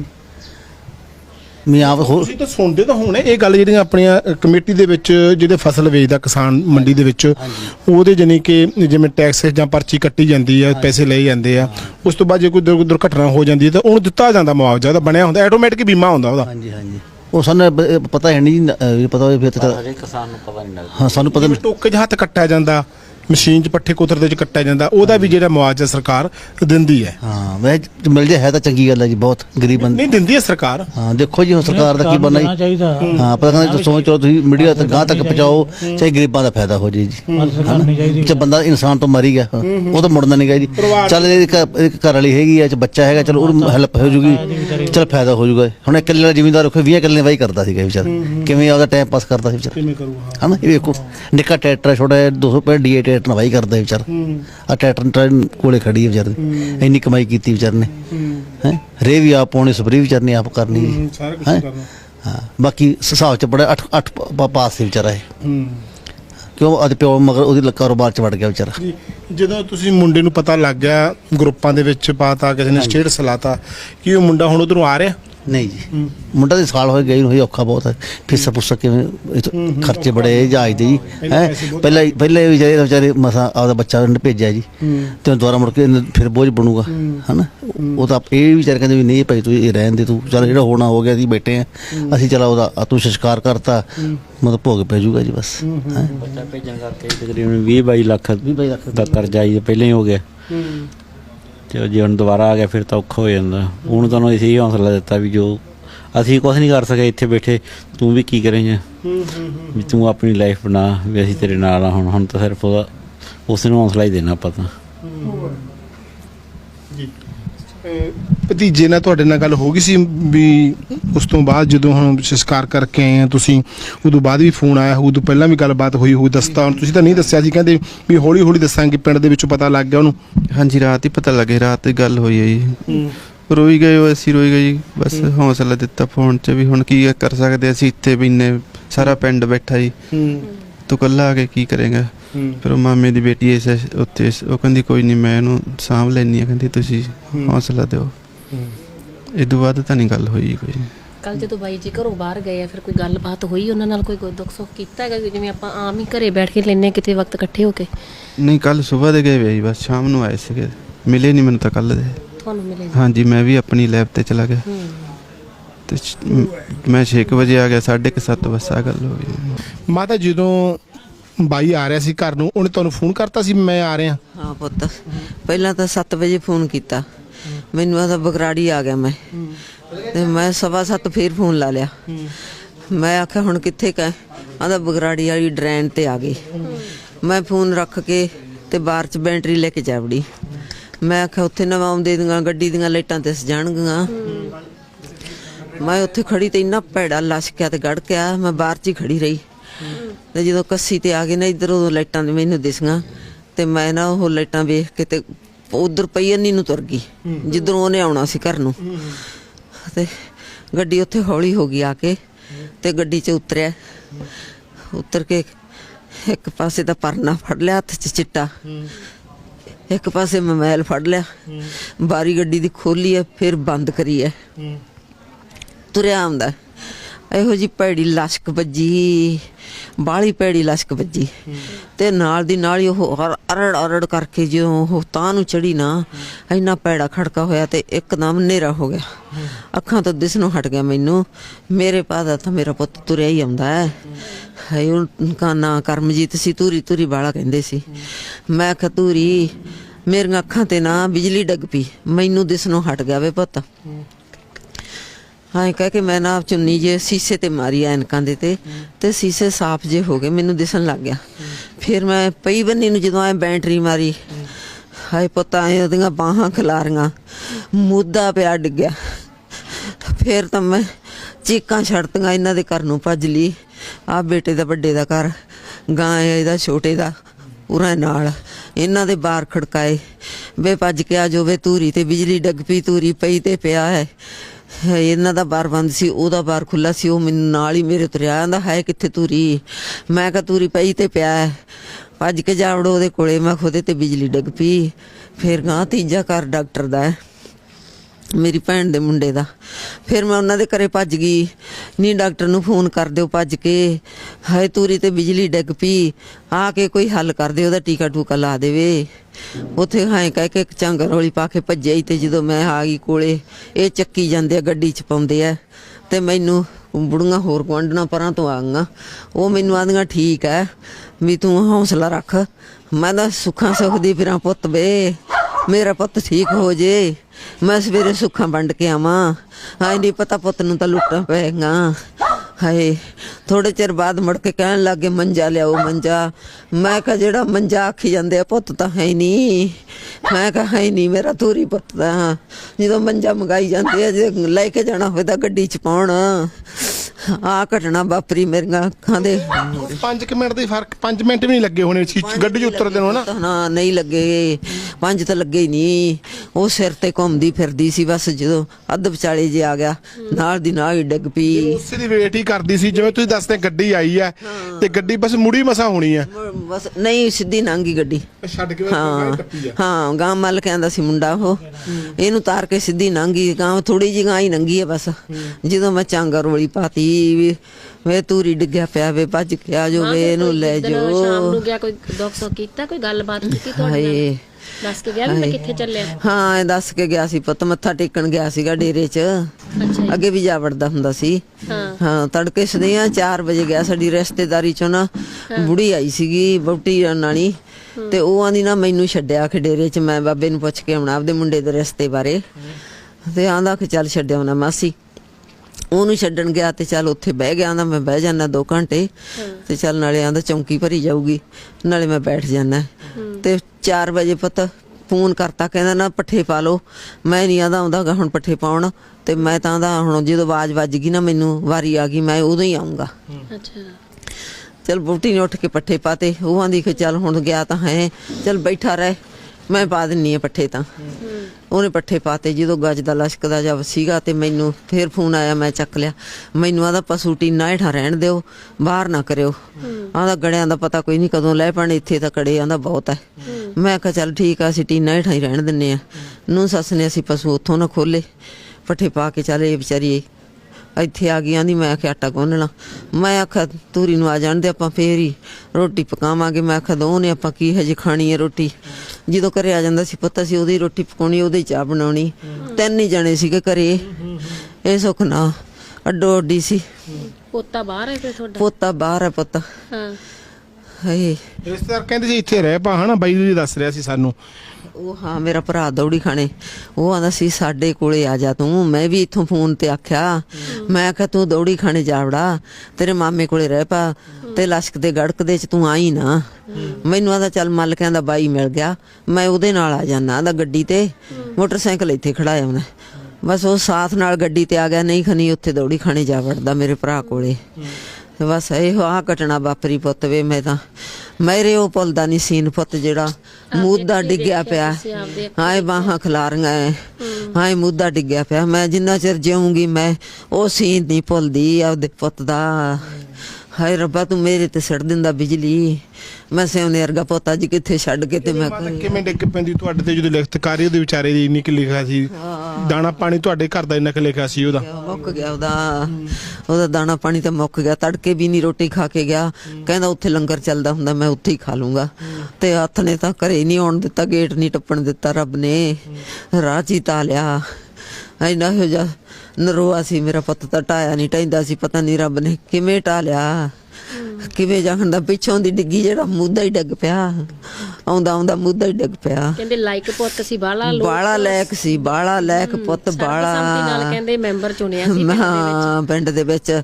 C: ਮੈਂ ਆਪ ਹੋਰ
B: ਤੁਸੀਂ ਤਾਂ ਸੁਣਦੇ ਤਾਂ ਹੋਣੇ ਇਹ ਗੱਲ ਜਿਹੜੀਆਂ ਆਪਣੀਆਂ ਅ, ਕਮੇਟੀ ਦੇ ਵਿੱਚ ਜਿਹੜੇ ਫਸਲ ਵੇਚਦਾ ਕਿਸਾਨ ਮੰਡੀ ਦੇ ਵਿੱਚ ਉਹਦੇ ਜਾਨੀ ਕਿ ਜਿਵੇਂ ਟੈਕਸ ਜਾਂ ਪਰਚੀ ਕੱਟੀ ਜਾਂਦੀ ਹੈ ਪੈਸੇ ਲਏ ਜਾਂਦੇ ਆ ਉਸ ਤੋਂ ਬਾਅਦ ਜੇ ਕੋਈ ਦੁਰ- ਦੁਰਘਟਨਾ ਹੋ ਜਾਂਦੀ ਹੈ ਤਾਂ ਉਹਨੂੰ ਦਿੱਤਾ ਜਾਂਦਾ ਮੁਆਵਜ਼ਾ ਉਹਦਾ ਬਣਿਆ ਹੁੰਦਾ ਆਟੋਮੈਟਿਕ ਬੀਮਾ ਹੁੰਦਾ ਉਹਦਾ।
C: ਹਾਂਜੀ ਹਾਂਜੀ। ਉਹ ਸਾਨੂੰ ਇਹ ਪਤਾ ਹੈ ਨਹੀਂ ਜੀ, ਅਹ, ਪਤਾ ਹੋਵੇ ਫਿਰ ਤਾਂ
E: ਕਿਸਾਨ ਨੂੰ ਪਤਾ ਨਹੀਂ ਲੱਗਦਾ।
C: ਹਾਂ ਸਾਨੂੰ ਪਤਾ
B: ਜਿਵੇਂ ਟੋਕੇ 'ਚ ਹੱਥ ਕੱਟਿਆ ਜਾਂਦਾ ਮਸ਼ੀਨ 'ਚ ਪੱਠੇ ਕੁਤਰਦੇ 'ਚ ਕੱਟਿਆ ਜਾਂਦਾ ਉਹਦਾ ਵੀ ਜਿਹੜਾ ਮੁਆਵਜ਼ਾ ਸਰਕਾਰ ਦਿੰਦੀ ਹੈ।
C: ਹਾਂ ਵੈ ਮਿਲ ਜਾਏ ਹੈ ਤਾਂ ਚੰਗੀ ਗੱਲ ਹੈ ਜੀ ਬਹੁਤ ਗਰੀਬ ਬੰਦੇ
B: ਨਹੀਂ ਦਿੰਦੀ ਹੈ ਸਰਕਾਰ।
C: ਹਾਂ ਦੇਖੋ ਜੀ ਹੁਣ ਸਰਕਾਰ ਦਾ ਕੀ ਬਣਨਾ ਜੀ।
G: ਚਾਹੀਦਾ।
C: ਹਾਂ ਪਤਾ ਕਹਿੰਦੇ ਸੋਚੋ ਤੁਸੀਂ ਮੀਡੀਆ ਤੱਕ ਗਾਂ ਤੱਕ ਪਹੁੰਚਾਓ ਚਾਹੇ ਗਰੀਬਾਂ ਦਾ ਫਾਇਦਾ ਹੋ ਜੇ ਜੀ। ਜੇ ਬੰਦਾ ਇਨਸਾਨ ਤੋਂ ਮਰ ਹੀ ਗਿਆ ਉਹ ਤਾਂ ਮੁੜਨਾ ਨਹੀਂ ਗਾ ਜੀ। ਚੱਲ ਇੱਕ ਇੱਕ ਘਰ ਵਾਲੀ ਹੈਗੀ ਆ ਚ ਬੱਚਾ ਹੈਗਾ ਚਲੋ ਉਹਨੂੰ ਹੈਲਪ ਹੋ ਜੂਗੀ। ਚਲ ਫਾਇਦਾ ਹੋ ਜੂਗਾ। ਹੁਣ ਇੱਕ ਇਕੱਲੇ ਵਾਲਾ ਜ਼ਿਮੀਂਦਾਰ ਰੱਖੋ 20 ਕਿੱਲੇ ਵਾਈ ਕਰਦਾ ਸੀਗਾ ਵਿਚਾਰ। ਕਿਵੇਂ ਆਪਦਾ ਟਾਈਮ ਪਾਸ ਕਰਦਾ ਸੀ ਵਿਚਾਰ।
B: ਕਿਵੇਂ ਕਰੂਗਾ?
C: ਹਨਾ? ਇਹ ਵੇਖੋ ਨਿੱਕਾ ਟਰੈਕਟਰ ਛੋਟਾ ਜਿਹਾ 200 ਰੁਪਏ ਡੀਏ ਟਰੈਕਟਰ ਨਾਲ ਵਾਈ ਕਰਦਾ ਵਿਚਾਰ। ਆ ਟਰੈਕਟਰ ਟਰੈਕਟਰ ਕੋਲੇ ਖੜੀ ਹੈ ਵਿਚਾਰ ਦੀ। ਇੰਨੀ ਕਮਾਈ ਕੀਤੀ ਵਿਚਾਰ ਨੇ। ਹੈ। ਰੇ ਵੀ ਆਪ ਪਾਉਣੀ ਸਪਰੇ ਵਿਚਾਰ ਨੇ ਆਪ ਕਰਨੀ ਜੀ
B: ਸਾਰਾ ਕੁਝ
C: ਹੈਂ?
B: ਕਰਨਾ।
C: ਹਾਂ ਬਾਕੀ ਹਿਸਾਬ ਚ ਬੜਾ 8 8 ਪਾਸ ਸੀ ਵਿਚਾਰਾ ਇਹ।
B: ਹੂੰ।
C: ਕਿਉਂ? ਅੱਜ ਪਿਓ ਮਗਰ ਉਹਦੀ ਕਾਰੋਬਾਰ ਚ ਵੜ ਗਿਆ ਵਿਚਾਰਾ।
B: ਜਦੋਂ ਤੁਸੀਂ ਮੁੰਡੇ ਨੂੰ ਪਤਾ ਲੱਗ ਗਿਆ ਗਰੁੱਪਾਂ ਦੇ ਵਿੱਚ ਪਾਤਾ ਕਿਸੇ ਨੇ ਸਟੇਟਸ ਲਾਤਾ ਕਿ ਉਹ ਮੁੰਡਾ ਹੁਣ ਉਧਰੋਂ ਆ ਰਿਹਾ?
C: ਨਹੀਂ ਜੀ। ਮੁੰਡਾ ਦੇ ਸਾਲ ਹੋਏ ਗਈ ਨੂੰ ਹੋਈ ਔਖਾ ਬਹੁਤ ਹੈ। ਫਿੱਸਾ ਪੁੱਸਾ ਕਿਵੇਂ ਖਰਚੇ ਬੜੇ ਜਹਾਜ਼ ਦੇ ਜੀ।
B: ਪਹਿਲਾਂ
C: ਹੈ? ਪਹਿਲਾਂ ਪਹਿਲੇ ਵਿਚਾਰੇ ਵਿਚਾਰੇ ਮਸਾ ਆਪਦਾ ਬੱਚਾ ਉਹਨੇ ਭੇਜਿਆ ਜੀ। ਤੇ ਦੁਬਾਰਾ ਮੁੜ ਕੇ ਫਿਰ ਬੋਝ ਬਣੂਗਾ। ਹਨਾ? ਉਹ ਤਾਂ ਇਹ ਵਿਚਾਰੇ ਕਹਿੰਦੇ ਵੀ ਨਹੀਂ ਭਾਈ ਤੂੰ ਇਹ ਰਹਿਣ ਦੇ ਤੂੰ। ਚੱਲ ਜਿਹੜਾ ਹੋਣਾ ਹੋ ਗਿਆ ਅਸੀਂ ਬੈਠੇ ਆ ਅਸੀਂ ਚਲਾ ਉਹਦਾ ਆ ਤੂੰ ਸੰਸਕਾਰ ਕਰਤਾ। ਮਤਲਬ ਭੋਗ ਪੈ ਜਾਊਗਾ ਜੀ ਬਸ। ਹੈਂ
E: ਬੱਚਾ ਭੇਜਣ ਕਰਕੇ ਤਕਰੀਬਨ 20 22 ਲੱਖ
C: 22 ਲੱਖ
E: ਦਾ ਕਰਜ਼ਾ ਜੀ ਪਹਿਲਾਂ ਹੀ ਹੋ ਗਿਆ। ਤੇ ਜੇ ਹੁਣ ਦੁਬਾਰਾ ਆ ਗਿਆ ਫਿਰ ਤਾਂ ਔਖਾ ਹੋ ਜਾਂਦਾ। ਉਹਨੂੰ ਤੁਹਾਨੂੰ ਉਹਨੂੰ ਇਸੇ ਹੌਸਲਾ ਦਿੱਤਾ ਵੀ ਜੋ ਅਸੀਂ ਕੁਝ ਨਹੀਂ ਕਰ ਸਕੇ, ਇੱਥੇ ਬੈਠੇ ਤੂੰ ਵੀ ਕੀ ਕਰੇਂਗਾ ਵੀ ਤੂੰ ਆਪਣੀ ਲਾਈਫ ਬਣਾ, ਵੀ ਅਸੀਂ ਤੇਰੇ ਨਾਲ ਆ ਹੁਣ। ਹੁਣ ਤਾਂ ਸਿਰਫ ਉਹਦਾ ਉਸ ਨੂੰ ਹੌਸਲਾ ਹੀ ਦੇਣਾ ਪਤਾ
B: ਜੀ ਭਤੀਜੇ ਨਾਲ ਤੁਹਾਡੇ ਨਾਲ ਗੱਲ ਹੋ ਗਈ ਸੀ ਵੀ ਉਸ ਤੋਂ ਬਾਅਦ ਜਦੋਂ ਹੁਣ ਸੰਸਕਾਰ ਕਰਕੇ ਆਏ ਆ ਤੁਸੀਂ ਉਦੋਂ ਬਾਅਦ ਵੀ ਫੋਨ ਆਇਆ ਹੋਊ ਉਦੋਂ ਪਹਿਲਾਂ ਵੀ ਗੱਲਬਾਤ ਹੋਈ ਹੋਊ ਦੱਸਤਾ ਹੁਣ ਤੁਸੀਂ ਤਾਂ ਨਹੀਂ ਦੱਸਿਆ ਸੀ ਕਹਿੰਦੇ ਵੀ ਹੌਲੀ ਹੌਲੀ ਦੱਸਾਂਗੇ ਪਿੰਡ ਦੇ ਵਿੱਚੋਂ ਪਤਾ ਲੱਗ ਗਿਆ ਉਹਨੂੰ।
D: ਹਾਂਜੀ ਰਾਤ ਹੀ ਪਤਾ ਲੱਗੇ ਰਾਤ ਹੀ ਗੱਲ ਹੋਈ ਹੈ ਜੀ। ਰੋਈ ਗਏ ਉਹ ਅਸੀਂ ਰੋਈ ਗਏ ਜੀ ਬਸ ਹੌਸਲਾ ਦਿੱਤਾ ਫੋਨ 'ਚ ਵੀ ਹੁਣ ਕੀ ਕਰ ਸਕਦੇ ਅਸੀਂ ਇੱਥੇ ਵੀ ਇੰਨੇ ਸਾਰਾ ਪਿੰਡ ਬੈਠਾ ਜੀ। ਤੂੰ ਕੱਲਾ ਆ ਕੇ ਕੀ ਕਰੇਗਾ? ਫਿਰ ਉਹ ਮਾਮੇ ਦੀ ਬੇਟੀ ਇਸ ਇਸ- ਉਹ ਕਹਿੰਦੀ ਕੋਈ ਨਹੀਂ ਮੈਂ ਇਹਨੂੰ ਸਾਂਭ ਲੈਣੀ ਆ ਕਹਿੰਦੀ ਤੁਸੀਂ ਹੌਸਲਾ ਦਿਓ। ਇਹ ਤੋਂ ਬਾਅਦ ਤਾਂ ਨਹੀਂ ਗੱਲ ਹੋਈ ਕੋਈ।
F: ਕੱਲ ਜਦੋਂ ਬਾਈ ਜੀ ਘਰੋਂ ਬਾਹਰ ਗਏ ਆ ਫਿਰ ਕੋਈ ਗੱਲਬਾਤ ਹੋਈ ਉਹਨਾਂ ਨਾਲ ਕੋਈ ਦੁੱਖ ਸੁੱਖ ਕੀਤਾ ਹੈਗਾ? ਜਿਵੇਂ ਆਪਾਂ ਆਮ ਹੀ ਘਰੇ ਬੈਠ ਕੇ ਲੈਨੇ ਕਿਤੇ ਵਕਤ ਇਕੱਠੇ ਹੋ ਕੇ।
D: ਨਹੀਂ ਕੱਲ ਸਵੇਰ ਦੇ ਗਏ ਵੇ ਜੀ ਬਸ ਸ਼ਾਮ ਨੂੰ ਆਏ ਸੀਗੇ। ਮਿਲੇ ਨਹੀਂ ਮੈਨੂੰ ਤਾਂ ਕੱਲ ਦੇ।
F: ਤੁਹਾਨੂੰ ਮਿਲੇ।
D: ਹਾਂਜੀ ਮੈਂ ਵੀ ਆਪਣੀ ਲੈਬ ਤੇ ਚਲਾ ਗਿਆ।
F: ਹੂੰ।
D: ਤੇ ਸ਼- ਮ- ਮੈਂ 6 ਵਜੇ ਆ ਗਿਆ 7:30 ਬਸ ਆ ਗੱਲ ਹੋ ਗਈ।
B: ਮਾਤਾ ਜਦੋਂ ਬਾਈ ਆ ਰਿਹਾ ਸੀ ਘਰ ਨੂੰ ਉਹਨੇ ਤੁਹਾਨੂੰ ਫੋਨ ਕਰਤਾ ਸੀ ਵੀ ਮੈਂ ਆ ਰਿਹਾ?
A: ਹਾਂ ਪੁੱਤ ਪਹਿਲਾਂ ਤਾਂ 7 ਵਜੇ ਫੋਨ ਕੀਤਾ। ਮੈਨੂੰ ਆਦਾ ਬਗਰਾੜੀ ਆ ਗਿਆ ਮੈਂ। ਤੇ ਮੈਂ ਸਵਾ ਸੱਤ ਫੇਰ ਫੋਨ ਲਾ ਲਿਆ। ਮੈਂ ਆਖਿਆ ਹੁਣ ਕਿੱਥੇ ਕਾ ਆਂਦਾ ਬਗਰਾੜੀ ਵਾਲੀ ਡਰੈਨ ਤੇ ਆ ਗਈ। ਮੈਂ ਫੋਨ ਰੱਖ ਕੇ ਤੇ ਬਾਹਰ ਚ ਬੈਟਰੀ ਲੈ ਕੇ ਜਾ ਵੜੀ। ਮੈਂ ਆਖਿਆ ਉੱਥੇ ਨਵਾਂ ਆਉਂਦੇ ਦੀਆਂ ਗੱਡੀ ਦੀਆਂ ਲਾਈਟਾਂ ਤੇ ਸਜਾਣਗੀਆਂ। ਮੈਂ ਉੱਥੇ ਖੜੀ ਤੇ ਇੰਨਾ ਭੈੜਾ ਲਸ਼ਕਿਆ ਤੇ ਗੜ ਗਿਆ ਮੈਂ ਬਾਹਰ 'ਚ ਹੀ ਖੜੀ ਰਹੀ। ਤੇ ਜਦੋਂ ਕੱਸੀ ਤੇ ਆ ਗਏ ਨਾ, ਇੱਧਰ ਉਦੋਂ ਲਾਈਟਾਂ ਦੇ ਮੈਨੂੰ ਦਿਸੀਆਂ। ਤੇ ਮੈਂ ਨਾ ਉਹ ਲਾਈਟਾਂ ਵੇਖ ਕੇ ਤੇ ਉਧਰ ਪਈ ਅੰਨੀ ਨੂੰ ਤੁਰ ਗਈ। ਜਿੱਧਰੋਂ ਉਹਨੇ ਆਉਣਾ ਸੀ ਘਰ ਨੂੰ। ਤੇ ਗੱਡੀ ਉੱਥੇ ਹੌਲੀ ਹੋ ਗਈ ਆ ਕੇ ਤੇ ਗੱਡੀ 'ਚ ਉਤਰਿਆ। ਉਤਰ ਕੇ ਇੱਕ ਪਾਸੇ ਦਾ ਪਰਨਾ ਫੜ ਲਿਆ, ਹੱਥ 'ਚ ਚਿੱਟਾ। ਇੱਕ ਪਾਸੇ ਮੋਬਾਈਲ ਫੜ ਲਿਆ। ਬਾਰੀ ਗੱਡੀ ਦੀ ਖੋਲੀ ਐ ਫਿਰ ਬੰਦ ਕਰੀ ਐ ਤੁਰਿਆ ਆਉਂਦਾ। ਇਹੋ ਜੀ ਭੈੜੀ ਲਸ਼ਕ ਵੱਜੀ ਬਾਲੀ ਭੈੜੀ ਲਸ਼ਕ ਵੱਜੀ। ਤੇ ਨਾਲ ਦੀ ਨਾਲ ਹੀ ਉਹ ਅਰੜ ਅਰੜ ਕਰਕੇ ਜਿਉਂ ਉਹ ਤਾਂ ਨੂੰ ਚੜੀ ਨਾ, ਇੰਨਾ ਭੈੜਾ ਖੜਕਾ ਹੋਇਆ ਤੇ ਇੱਕਦਮ ਹਨੇਰਾ ਹੋ ਗਿਆ। ਅੱਖਾਂ ਤੋਂ ਦਿਸਣੋਂ ਹਟ ਗਿਆ ਮੈਨੂੰ। ਮੇਰੇ ਪਾਦਾ ਤਾਂ ਮੇਰਾ ਪੁੱਤ ਤੁਰਿਆ ਹੀ ਆਉਂਦਾ ਹੈ। ਹਾਏ ਉਹਦਾ ਨਾਂ ਕਰਮਜੀਤ ਸੀ ਤੂਰੀ ਤੂਰੀ ਵਾਲਾ ਕਹਿੰਦੇ ਸੀ। ਮੈਂ ਕਿਹਾ ਤੂਰੀ ਮੇਰੀਆਂ ਅੱਖਾਂ ਤੇ ਨਾ ਬਿਜਲੀ ਡੱਗ ਪਈ। ਮੈਨੂੰ ਦਿਸਣੋਂ ਹਟ ਗਿਆ ਵੇ ਪੁੱਤ। ਹਾਂ ਕਹਿ ਕੇ ਮੈਂ ਨਾ ਚੁੰਨੀ ਜੇ ਸੀਸੇ ਤੇ ਮਾਰੀ ਐਨਕਾਂ ਦੇ ਤੇ ਤੇ ਸੀਸੇ ਸਾਫ਼ ਜੇ ਹੋ ਗਏ ਮੈਨੂੰ ਦਿਸਣ ਲੱਗ ਗਿਆ। ਫਿਰ ਮੈਂ ਪਈ ਬੰਨੀ ਨੂੰ ਜਦੋਂ ਐ ਬੈਟਰੀ ਮਾਰੀ ਹਾਏ ਪਤਾ ਐ ਉਹਦੀਆਂ ਬਾਹਾਂ ਖਿਲਾਰੀਆਂ ਮੁੱਦਾ ਪਿਆ ਡਿੱਗਿਆ ਫਿਰ ਤਾਂ ਮੈਂ ਚੀਕਾਂ ਛੜਤੀਆਂ ਇਹਨਾਂ ਦੇ ਘਰ ਨੂੰ ਭੱਜ ਲਈ। ਆ ਬੇਟੇ ਦਾ ਵੱਡੇ ਦਾ ਘਰ ਗਾਂ ਹੈ ਇਹਦਾ ਛੋਟੇ ਦਾ ਪੂਰਾ ਨਾਲ। ਇਹਨਾਂ ਦੇ ਬਾਹਰ ਖੜਕਾਏ ਵੇ ਭੱਜ ਕੇ ਆ ਜੋ ਵੇ ਧੂਰੀ ਤੇ ਬਿਜਲੀ ਡੱਗ ਪਈ ਧੂਰੀ ਪਈ ਤੇ ਪਿਆ ਹੈ, ਇਹਨਾਂ ਦਾ ਬਾਰ ਬੰਦ ਸੀ, ਉਹਦਾ ਬਾਰ ਖੁੱਲਾ ਸੀ, ਉਹ ਮੈਨੂੰ ਨਾਲ ਹੀ ਮੇਰੇ ਤੁਰਿਆ ਆਂਦਾ ਹੈ ਕਿੱਥੇ ਤੂਰੀ ਮੈਂ ਕਿਹਾ ਤੂਰੀ ਪਈ ਤੇ ਪਿਆ ਹੈ। ਭੱਜ ਕੇ ਜਾਵੜੋ ਉਹਦੇ ਕੋਲੇ, ਮੈਂ ਖੋਦੇ ਤੇ ਬਿਜਲੀ ਡਿੱਗ ਪਈ। ਫਿਰ ਗਾਂ ਤੀਜਾ ਘਰ ਡਾਕਟਰ ਦਾ ਹੈ। ਮੇਰੀ ਭੈਣ ਦੇ ਮੁੰਡੇ ਦਾ। ਫਿਰ ਮੈਂ ਉਹਨਾਂ ਦੇ ਘਰੇ ਭੱਜ ਗਈ। ਨੀ ਡਾਕਟਰ ਨੂੰ ਫੋਨ ਕਰ ਦਿਓ ਭੱਜ ਕੇ। ਹਾਏ, ਤੂਰੀ ਤੇ ਬਿਜਲੀ ਡਿੱਗ ਪਈ। ਆ ਕੇ ਕੋਈ ਹੱਲ ਕਰ ਦੇ, ਉਹਦਾ ਟੀਕਾ ਟੂਕਾ ਲਾ ਦੇਵੇ। ਉੱਥੇ ਹਾਂ ਕਹਿ ਕੇ ਇੱਕ ਝਾਂਗਰ ਰੋਲੀ ਪਾ ਕੇ ਭੱਜਿਆ ਹੀ ਤੇ ਜਦੋਂ ਮੈਂ ਆ ਗਈ ਕੋਲੇ, ਇਹ ਚੱਕੀ ਜਾਂਦੇ ਆ, ਗੱਡੀ 'ਚ ਪਾਉਂਦੇ ਆ। ਤੇ ਮੈਨੂੰ ਬੁੜੀਆਂ ਹੋਰ ਗੁਆਂਢਣਾ ਪਰਾਂ ਤੋਂ ਆਂਗਾ ਉਹ ਮੈਨੂੰ ਆਂਦੀਆਂ ਠੀਕ ਹੈ ਵੀ ਤੂੰ ਹੌਸਲਾ ਰੱਖ। ਮੈਂ ਤਾਂ ਸੁੱਖਾਂ ਸੁੱਖ ਦੀ ਫਿਰਾਂ ਪੁੱਤ ਵੇ। ਮੇਰਾ ਪੁੱਤ ਠੀਕ ਹੋ ਜੇ। ਮੈਂ ਸਵੇਰੇ ਸੁੱਖਾਂ ਵੰਡ ਕੇ ਆਵਾਂ। ਹਾਏ, ਨਹੀਂ ਪਤਾ ਪੁੱਤ ਨੂੰ ਤਾਂ ਲੁੱਟਣਾ ਪਏਗਾ। ਹਾਏ ਥੋੜੇ ਚਿਰ ਬਾਅਦ ਮੁੜ ਕੇ ਕਹਿਣ ਲੱਗੇ, ਮੰਜਾ ਲਿਆਓ, ਮੰਜਾ। ਮੈਂ ਕਿਹਾ, ਜਿਹੜਾ ਮੰਜਾ ਆਖੀ ਜਾਂਦੇ ਆ ਪੁੱਤ ਤਾਂ ਹੈ ਨਹੀਂ ਮੈਂ ਕਿਹਾ, ਹੈ ਨਹੀਂ ਮੇਰਾ ਤੂਰੀ ਪੁੱਤ ਦਾ ਜਦੋਂ ਮੰਜਾ ਮੰਗਾਈ ਜਾਂਦੇ ਆ, ਜੇ ਲੈ ਕੇ ਜਾਣਾ ਹੋਵੇ ਤਾਂ ਗੱਡੀ ਚ ਪਾਉਣ। ਆ ਘਟਨਾ ਵਾਪਰੀ ਮੇਰੀਆਂ ਅੱਖਾਂ ਦੇ।
B: 5 ਮਿੰਟ ਦੀ ਫ਼ਰਕ 5 ਮਿੰਟ ਵੀ ਨਹੀਂ ਲੱਗੇ ਹੋਣੇ ਸੀ। ਗੱਡੀ 'ਚ ਉਤਰਦੇ ਨੂੰ। ਨਾ
A: ਨਾ ਨਹੀਂ ਲੱਗੇ। ਪੰਜ ਤਾਂ ਲੱਗੇ ਹੀ ਨਹੀਂ ਉਹ ਸਿਰ ਤੇ ਘੁੰਮਦੀ ਫਿਰਦੀ ਸੀ ਬਸ ਜਦੋਂ ਅੱਧ ਵਿਚਾਲੇ ਜੇ ਆ ਗਿਆ। ਨਾਲ ਦੀ ਨਾਲ ਹੀ ਡਿੱਗ ਪਈ।
B: ਉਸੇ ਦੀ ਵੇਟ ਹੀ ਕਰਦੀ ਸੀ। ਜਿਵੇਂ ਤੁਸੀਂ ਦੱਸਦੇ ਗੱਡੀ ਆਈ ਹੈ ਤੇ ਗੱਡੀ ਬਸ ਮੁੜੀ ਮਸਾ ਹੋਣੀ ਹੈ।
A: ਬਸ ਨਹੀਂ ਸਿੱਧੀ ਲੰਘੀ ਗੱਡੀ।
B: ਛੱਡ ਕੇ
A: ਹਾਂ ਹਾਂ ਗਾਂ ਮੱਲ ਕਹਿੰਦਾ ਸੀ ਮੁੰਡਾ ਉਹ। ਇਹਨੂੰ ਤਾਰ ਕੇ ਸਿੱਧੀ ਲੰਘੀ ਗਾਂ ਥੋੜੀ ਜਿਹੀ ਗਾਂ ਹੀ ਲੰਘੀ ਹੈ ਬਸ। ਜਦੋਂ ਮੈਂ ਚਾਂਗਾ ਰੋਲੀ ਪਾਤੀ ਵੀ ਵੇ ਤੂਰੀ ਡਿੱਗਿਆ ਪਿਆ ਵੇ ਭੱਜ ਕੇ ਆ ਜੋ ਵੇ ਇਹਨੂੰ ਲੈ ਜਾਓ।
F: ਸ਼ਾਮ ਨੂੰ ਗਿਆ ਕੋਈ ਦੁੱਖ ਸੁੱਖ ਕੀਤਾ ਕੋਈ ਗੱਲਬਾਤ ਕੀਤੀ ਤੁਹਾਡੇ ਨਾਲ?
A: ਹਾਏ
F: ਦੱਸ ਕੇ ਗਿਆ ਵੀ ਮੈਂ ਕਿੱਥੇ ਚੱਲਿਆ?
A: ਹਾਂ ਇਹ ਦੱਸ ਕੇ ਗਿਆ ਸੀ ਪੁੱਤ ਮੱਥਾ ਟੇਕਣ ਗਿਆ ਸੀਗਾ ਡੇਰੇ 'ਚ।
F: ਅੱਛਾ ਜੀ।
A: ਅੱਗੇ ਵੀ ਜਾ ਵੜਦਾ ਹੁੰਦਾ ਸੀ।
F: ਹਾਂ।
A: ਹਾਂ ਤੜਕੇ ਸਦਿਆਂ 4 ਵਜੇ ਗਿਆ ਸਾਡੀ ਰਿਸ਼ਤੇਦਾਰੀ ਚੋਂ ਨਾ ਬੁੜੀ ਆਈ ਸੀਗੀ ਬੌਟੀ ਨਾਨੀ ਤੇ ਉਹ ਆਂਦੀ ਨਾ ਮੈਨੂੰ ਛੱਡਿਆ ਖਡੇਰੇ 'ਚ ਮੈਂ ਬਾਬੇ ਨੂੰ ਪੁੱਛ ਕੇ ਆਉਣਾ ਆਪਦੇ ਮੁੰਡੇ ਦੇ ਰਿਸ਼ਤੇ ਬਾਰੇ। ਤੇ ਆਂਦਾ ਕਿ ਚੱਲ ਛੱਡਿਆ ਉਹਨਾਂ ਮਾਸੀ। ਉਹਨੂੰ ਛੱਡਣ ਗਿਆ ਤੇ ਚੱਲ ਉੱਥੇ ਬਹਿ ਗਿਆ ਆਂਦਾ ਮੈਂ ਬਹਿ ਜਾਣਾ 2 ਘੰਟੇ ਤੇ ਚੱਲ ਨਾਲੇ ਆਂਦਾ ਚੌਂਕੀ ਭਰੀ ਜਾਊਗੀ ਨਾਲੇ ਮੈਂ ਬੈਠ ਜਾਣਾ ਤੇ 4 ਵਜੇ ਪਤ ਫੋਨ ਕਰਤਾ ਕਹਿੰਦਾ ਨਾ ਪੱਠੇ ਪਾ ਲਓ। ਮੈਂ ਨਹੀਂ ਆਂਦਾ ਆਉਂਦਾਗਾ ਹੁਣ ਪੱਠੇ ਪਾਉਣ ਤੇ ਮੈਂ ਤਾਂ ਆਂਦਾ ਹੁਣ ਜਦੋਂ ਆਵਾਜ਼ ਵੱਜ ਗਈ ਨਾ ਮੈਨੂੰ ਵਾਰੀ ਆ ਗਈ ਮੈਂ ਉਦੋਂ ਹੀ ਆਉਂਗਾ
F: ਅੱਛਾ।
A: ਚਲ ਬੁੱਟੀ ਨੇ ਉੱਠ ਕੇ ਪੱਠੇ ਪਾਤੇ ਉਹ ਆਂਦੀ ਕਿ ਚੱਲ ਹੁਣ ਗਿਆ ਤਾਂ ਹੈ ਚਲ ਬੈਠਾ ਰਹਿ। ਮੈਂ ਪਾ ਦਿੰਨੀ ਆ ਪੱਠੇ ਤਾਂ। ਉਹਨੇ ਪੱਠੇ ਪਾਤੇ, ਜਦੋਂ ਗੱਜ ਦਾ ਲਸ਼ਕਦਾ ਜਬ ਸੀਗਾ ਤੇ ਮੈਨੂੰ ਫੇਰ ਫੋਨ ਆਇਆ, ਮੈਂ ਚੱਕ ਲਿਆ। ਮੈਨੂੰ ਆਦਾ ਪਸ਼ੂ ਟੀਨਾ ਹੇਠਾਂ ਰਹਿਣ ਦਿਓ, ਬਾਹਰ ਨਾ ਕਰਿਓ। ਆਂਦਾ ਗੜਿਆਂ ਦਾ ਪਤਾ ਕੋਈ ਨਹੀਂ ਕਦੋਂ ਲੈ ਪਾਣ, ਇੱਥੇ ਤਾਂ ਕੜੇ ਆਂਦਾ ਬਹੁਤ ਹੈ ਮੈਂ ਕਿਹਾ, ਚੱਲ ਠੀਕ ਆ, ਅਸੀਂ ਟੀਨਾ ਹੇਠਾਂ ਹੀ ਰਹਿਣ ਦਿੰਨੇ ਆ। ਨੂੰ ਸੱਸ ਨੇ ਅਸੀਂ ਪਸ਼ੂ ਉੱਥੋਂ ਨਾ ਖੋਲੇ ਪੱਠੇ ਪਾ ਕੇ ਚੱਲੇ ਵਿਚਾਰੀ ਇੱਥੇ ਆ ਗਈ ਆਂਦੀ ਮੈਂ ਆਖਿਆ ਆਟਾ ਗੁੰਨਣਾ ਮੈਂ ਆਖਿਆ ਤੂਰੀ ਨੂੰ ਆ ਜਾਣ ਦੇ ਆਪਾਂ ਫੇਰ ਹੀ ਰੋਟੀ ਪਕਾਵਾਂਗੇ। ਮੈਂ ਆਖਿਆ ਦੋ ਨੇ ਆਪਾਂ ਕੀ ਹਜੇ ਖਾਣੀ ਹੈ ਰੋਟੀ? ਜਦੋਂ ਘਰੇ ਆ ਜਾਂਦਾ ਸੀ ਪਤਾ ਸੀ ਉਹਦੀ ਰੋਟੀ ਪਕਾਉਣੀ ਉਹਦੀ ਚਾਹ ਬਣਾਉਣੀ। ਤਿੰਨ ਹੀ ਜਣੇ ਸੀਗੇ ਘਰੇ। ਇਹ ਸੁੱਖ ਨਾ ਅੱਡੋ ਅੱਡੀ ਸੀ।
F: ਪੋਤਾ ਬਾਹਰ ਹੈ ਫਿਰ ਤੁਹਾਡਾ?
A: ਪੋਤਾ ਬਾਹਰ ਹੈ ਪੁੱਤ।
F: ਹਾਂ।
A: ਹਏ।
B: ਰਿਸ਼ਤੇਦਾਰ ਕਹਿੰਦੇ ਸੀ ਇੱਥੇ ਰਹਿ ਪਾ ਹਨਾ? ਬਾਈ ਜੀ ਦੱਸ ਰਿਹਾ ਸੀ ਸਾਨੂੰ।
A: ਉਹ ਹਾਂ, ਮੇਰਾ ਭਰਾ ਦੌੜੀ ਖਾਣੇ। ਉਹ ਆਂਦਾ, ਸੀ, ਸਾਡੇ ਕੋਲੇ ਆ ਜਾ ਤੂੰ। ਮੈਂ ਵੀ ਇੱਥੋਂ ਫੋਨ ਤੇ ਆਖਿਆ, ਮੈਂ ਆਖਿਆ ਤੂੰ ਦੌੜੀ ਖਾਣੇ ਜਾ ਵੜਾ। ਤੇਰੇ ਮਾਮੇ ਕੋਲੇ ਰਹਿ ਪਾ ਤੇ ਲਸ਼ਕ ਦੇ ਗੜਕ ਦੇ ਚ ਤੂੰ ਆਈ ਨਾ। ਮੈਨੂੰ ਆਂਦਾ, ਚੱਲ ਮੱਲ ਕਹਿੰਦਾ ਬਾਈ ਮਿਲ ਗਿਆ। ਮੈਂ ਉਹਦੇ ਨਾਲ ਆ ਜਾਣਾ ਆਂਦਾ, ਗੱਡੀ ਤੇ ਮੋਟਰਸਾਈਕਲ ਇੱਥੇ ਖੜਾਇਆ ਉਹਨੇ। ਬਸ ਉਹ ਸਾਥ ਨਾਲ ਗੱਡੀ ਤੇ ਆ ਗਿਆ, ਨਹੀਂ ਖਣੀ ਉੱਥੇ ਦੌੜੀ ਖਾਣੇ ਜਾ ਵੜਦਾ ਮੇਰੇ ਭਰਾ ਕੋਲੇ। ਤੇ ਬਸ ਇਹੋ ਆ ਘਟਨਾ ਵਾਪਰੀ ਪੁੱਤ ਵੇ, ਮੈਂ ਤਾਂ। ਮੇਰੇ ਉਹ ਪੁੱਲ ਦਾ ਨਹੀਂ ਸੀਨ ਪੁੱਤ ਜਿਹੜਾ ਮੂਦਾ ਡਿੱਗਿਆ ਪਿਆ। ਹਾਏ ਬਾਹਾਂ ਖਲਾਰੀਆਂ ਐ। ਹਾਏ ਮੁੱਦਾ ਡਿੱਗਿਆ ਪਿਆ। ਮੈਂ ਜਿੰਨਾ ਚਿਰ ਜਿਉਂਗੀ ਮੈਂ ਉਹ ਸੀਨ ਨਹੀਂ ਭੁੱਲਦੀ ਆਪਦੇ ਪੁੱਤ ਦਾ। ਹਾਏ ਰੱਬਾ ਤੂੰ ਮੇਰੇ ਤੇ ਛੱਡ ਦਿੰਦਾ ਬਿਜਲੀ। ਮੈਂ ਸਿਉਨੇ ਵਰਗਾ ਪੋਤਾ ਜੀ ਕਿੱਥੇ ਛੱਡ ਕੇ ਤੇ ਮੈਂ
B: ਮਾਤਾ ਕਿਵੇਂ ਡਿੱਗ ਪੈਂਦੀ? ਤੁਹਾਡੇ ਤੇ ਜਦੋਂ ਲਿਖਤਕਾਰੀ ਉਹਦੇ ਵਿਚਾਰੇ ਦੀ ਇੰਨੀ ਕਿ ਲਿਖਿਆ ਸੀ। ਦਾਣਾ ਪਾਣੀ ਤੁਹਾਡੇ ਘਰ ਦਾ ਇੰਨਾ ਕਿ ਲਿਖਿਆ ਸੀ ਉਹਦਾ?
A: ਮੁੱਕ ਗਿਆ ਉਹਦਾ। ਉਹਦਾ ਦਾਣਾ ਪਾਣੀ ਤਾਂ ਮੁੱਕ ਗਿਆ। ਤੜਕੇ ਵੀ ਨਹੀਂ ਰੋਟੀ ਖਾ ਕੇ ਗਿਆ। ਕਹਿੰਦਾ ਉੱਥੇ ਲੰਗਰ ਚੱਲਦਾ ਹੁੰਦਾ ਮੈਂ ਉੱਥੇ ਹੀ ਖਾ ਲੂੰਗਾ। ਤੇ ਹੱਥ ਨੇ ਤਾਂ ਘਰੇ ਨਹੀਂ ਆਉਣ ਦਿੱਤਾ ਗੇਟ ਨਹੀਂ ਟੱਪਣ ਦਿੱਤਾ ਰੱਬ ਨੇ। ਰਾਹ 'ਚ ਹੀ ਤਾ ਲਿਆ। ਐਨਾ ਹੋ ਜਾ ਨਰੋਆ ਸੀ ਮੇਰਾ ਪੁੱਤ ਤਾਂ ਟਾਇਆ ਨਹੀਂ ਟੈਂਦਾ ਸੀ ਪਤਾ ਨਹੀਂ ਰੱਬ ਨੇ ਕਿਵੇਂ ਟਾਲਿਆ। ਕਿਵੇਂ ਜਾਂਦਾ ਪਿੱਛੋਂ ਦੀ ਡਿੱਗੀ ਜਿਹੜਾ ਮੁੱਦਾ ਹੀ ਡਿੱਗ ਪਿਆ। ਆਉਂਦਾ ਆਉਂਦਾ ਮੁੱਦਾ ਹੀ ਡਿੱਗ ਪਿਆ।
F: ਕਹਿੰਦੇ ਲਾਈਕ ਪੁੱਤ ਸੀ ਬਾਲਾ ਲੋਕ।
A: ਬਾਲਾ ਲੈਕ ਸੀ ਬਾਲਾ ਲੈਕ ਪੁੱਤ ਬਾਲਾ
F: ਸਰਬਸੰਮਤੀ ਨਾਲ ਕਹਿੰਦੇ ਮੈਂਬਰ ਚੁਣਿਆ ਸੀ
A: ਹਾਂ ਪਿੰਡ ਦੇ ਵਿੱਚ।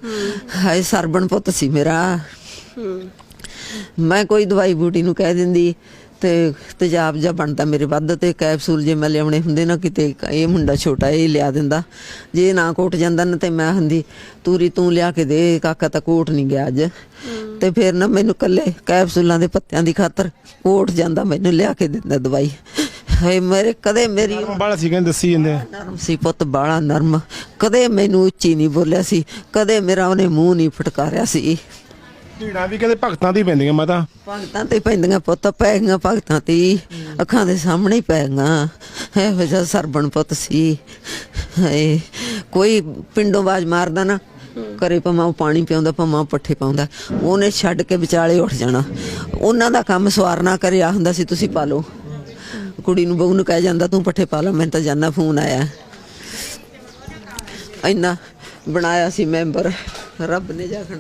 A: ਹਾਏ ਸਰਬਣ ਪੁੱਤ ਸੀ ਮੇਰਾ। ਮੈਂ ਕੋਈ ਦਵਾਈ ਬੂਟੀ ਨੂੰ ਕਹਿ ਦਿੰਦੀ ਤੇ ਤੇਜ਼ਾਬ ਜਾਂ ਬਣਦਾ ਮੇਰੇ ਵੱਧ ਤੇ ਕੈਪਸੂਲ ਜੇ ਮੈਂ ਲਿਆਉਣੇ ਹੁੰਦੇ ਨਾ ਕਿਤੇ ਇਹ ਮੁੰਡਾ ਛੋਟਾ ਇਹ ਲਿਆ ਦਿੰਦਾ। ਜੇ ਨਾ ਕੋਟ ਜਾਂਦਾ ਨਾ ਤੇ ਮੈਂ ਹੁੰਦੀ ਤੂਰੀ ਤੂੰ ਲਿਆ ਕੇ ਦੇ ਕਾਕਾ ਤਾਂ ਕੋਟ ਨਹੀਂ ਗਿਆ ਅੱਜ। ਤੇ ਫਿਰ ਨਾ ਮੈਨੂੰ ਕੱਲੇ ਕੈਪਸੂਲਾਂ ਦੇ ਪੱਤਿਆਂ ਦੀ ਖਾਤਰ ਕੋਟ ਜਾਂਦਾ ਮੈਨੂੰ ਲਿਆ ਕੇ ਦਿੰਦਾ ਦਵਾਈ। ਹਾਏ ਮੇਰੇ ਕਦੇ ਮੇਰੀ
B: ਬਾਲਾ ਸੀ ਕਹਿੰਦੇ ਦੱਸੀ ਜਾਂਦੇ।
A: ਨਰਮ ਸੀ ਪੁੱਤ ਬਾਲਾ ਨਰਮ। ਕਦੇ ਮੈਨੂੰ ਉੱਚੀ ਨਹੀਂ ਬੋਲਿਆ ਸੀ ਕਦੇ ਮੇਰਾ ਉਹਨੇ ਮੂੰਹ ਨਹੀਂ ਫਟਕਾਰਿਆ ਸੀ।
B: ਢੀੜਾਂ ਵੀ ਕਹਿੰਦੇ ਭਗਤਾਂ ਦੀ ਪੈਂਦੀਆਂ ਮਾਤਾ।
A: ਭਗਤਾਂ ਤੇ ਪੈਂਦੀਆਂ ਪੁੱਤ ਪੈ ਗਈਆਂ ਭਗਤਾਂ ਤੇ ਹੀ। ਅੱਖਾਂ ਦੇ ਸਾਹਮਣੇ ਹੀ ਪੈ ਗਈਆਂ ਇਹੋ ਜਿਹਾ ਸਰਬਣ ਪੁੱਤ ਸੀ। ਹਾਏ, ਕੋਈ ਪਿੰਡੋਂ ਬਾਜ ਮਾਰਦਾ ਨਾ ਕਰੇ ਪਮਾ ਉਹ ਪਾਣੀ ਪਿਆਉਂਦਾ ਪਮਾ ਪੱਠੇ ਪਾਉਂਦਾ, ਉਹਨੇ ਛੱਡ ਕੇ ਵਿਚਾਲੇ ਉੱਠ ਜਾਣਾ। ਉਹਨਾਂ ਦਾ ਕੰਮ ਸਵਾਰਨਾ ਕਰਿਆ ਹੁੰਦਾ ਸੀ, ਤੁਸੀਂ ਪਾ ਲਓ। ਕੁੜੀ ਨੂੰ ਬਹੂ ਨੂੰ ਕਹਿ ਜਾਂਦਾ, ਤੂੰ ਪੱਠੇ ਪਾ ਲਾ, ਮੈਨੂੰ ਤਾਂ ਜਾਨਾ ਫੋਨ ਆਇਆ। ਇੰਨਾ ਬਣਾਇਆ ਸੀ ਮੈਂਬਰ, ਰੱਬ ਨੇ ਜਾਖਣ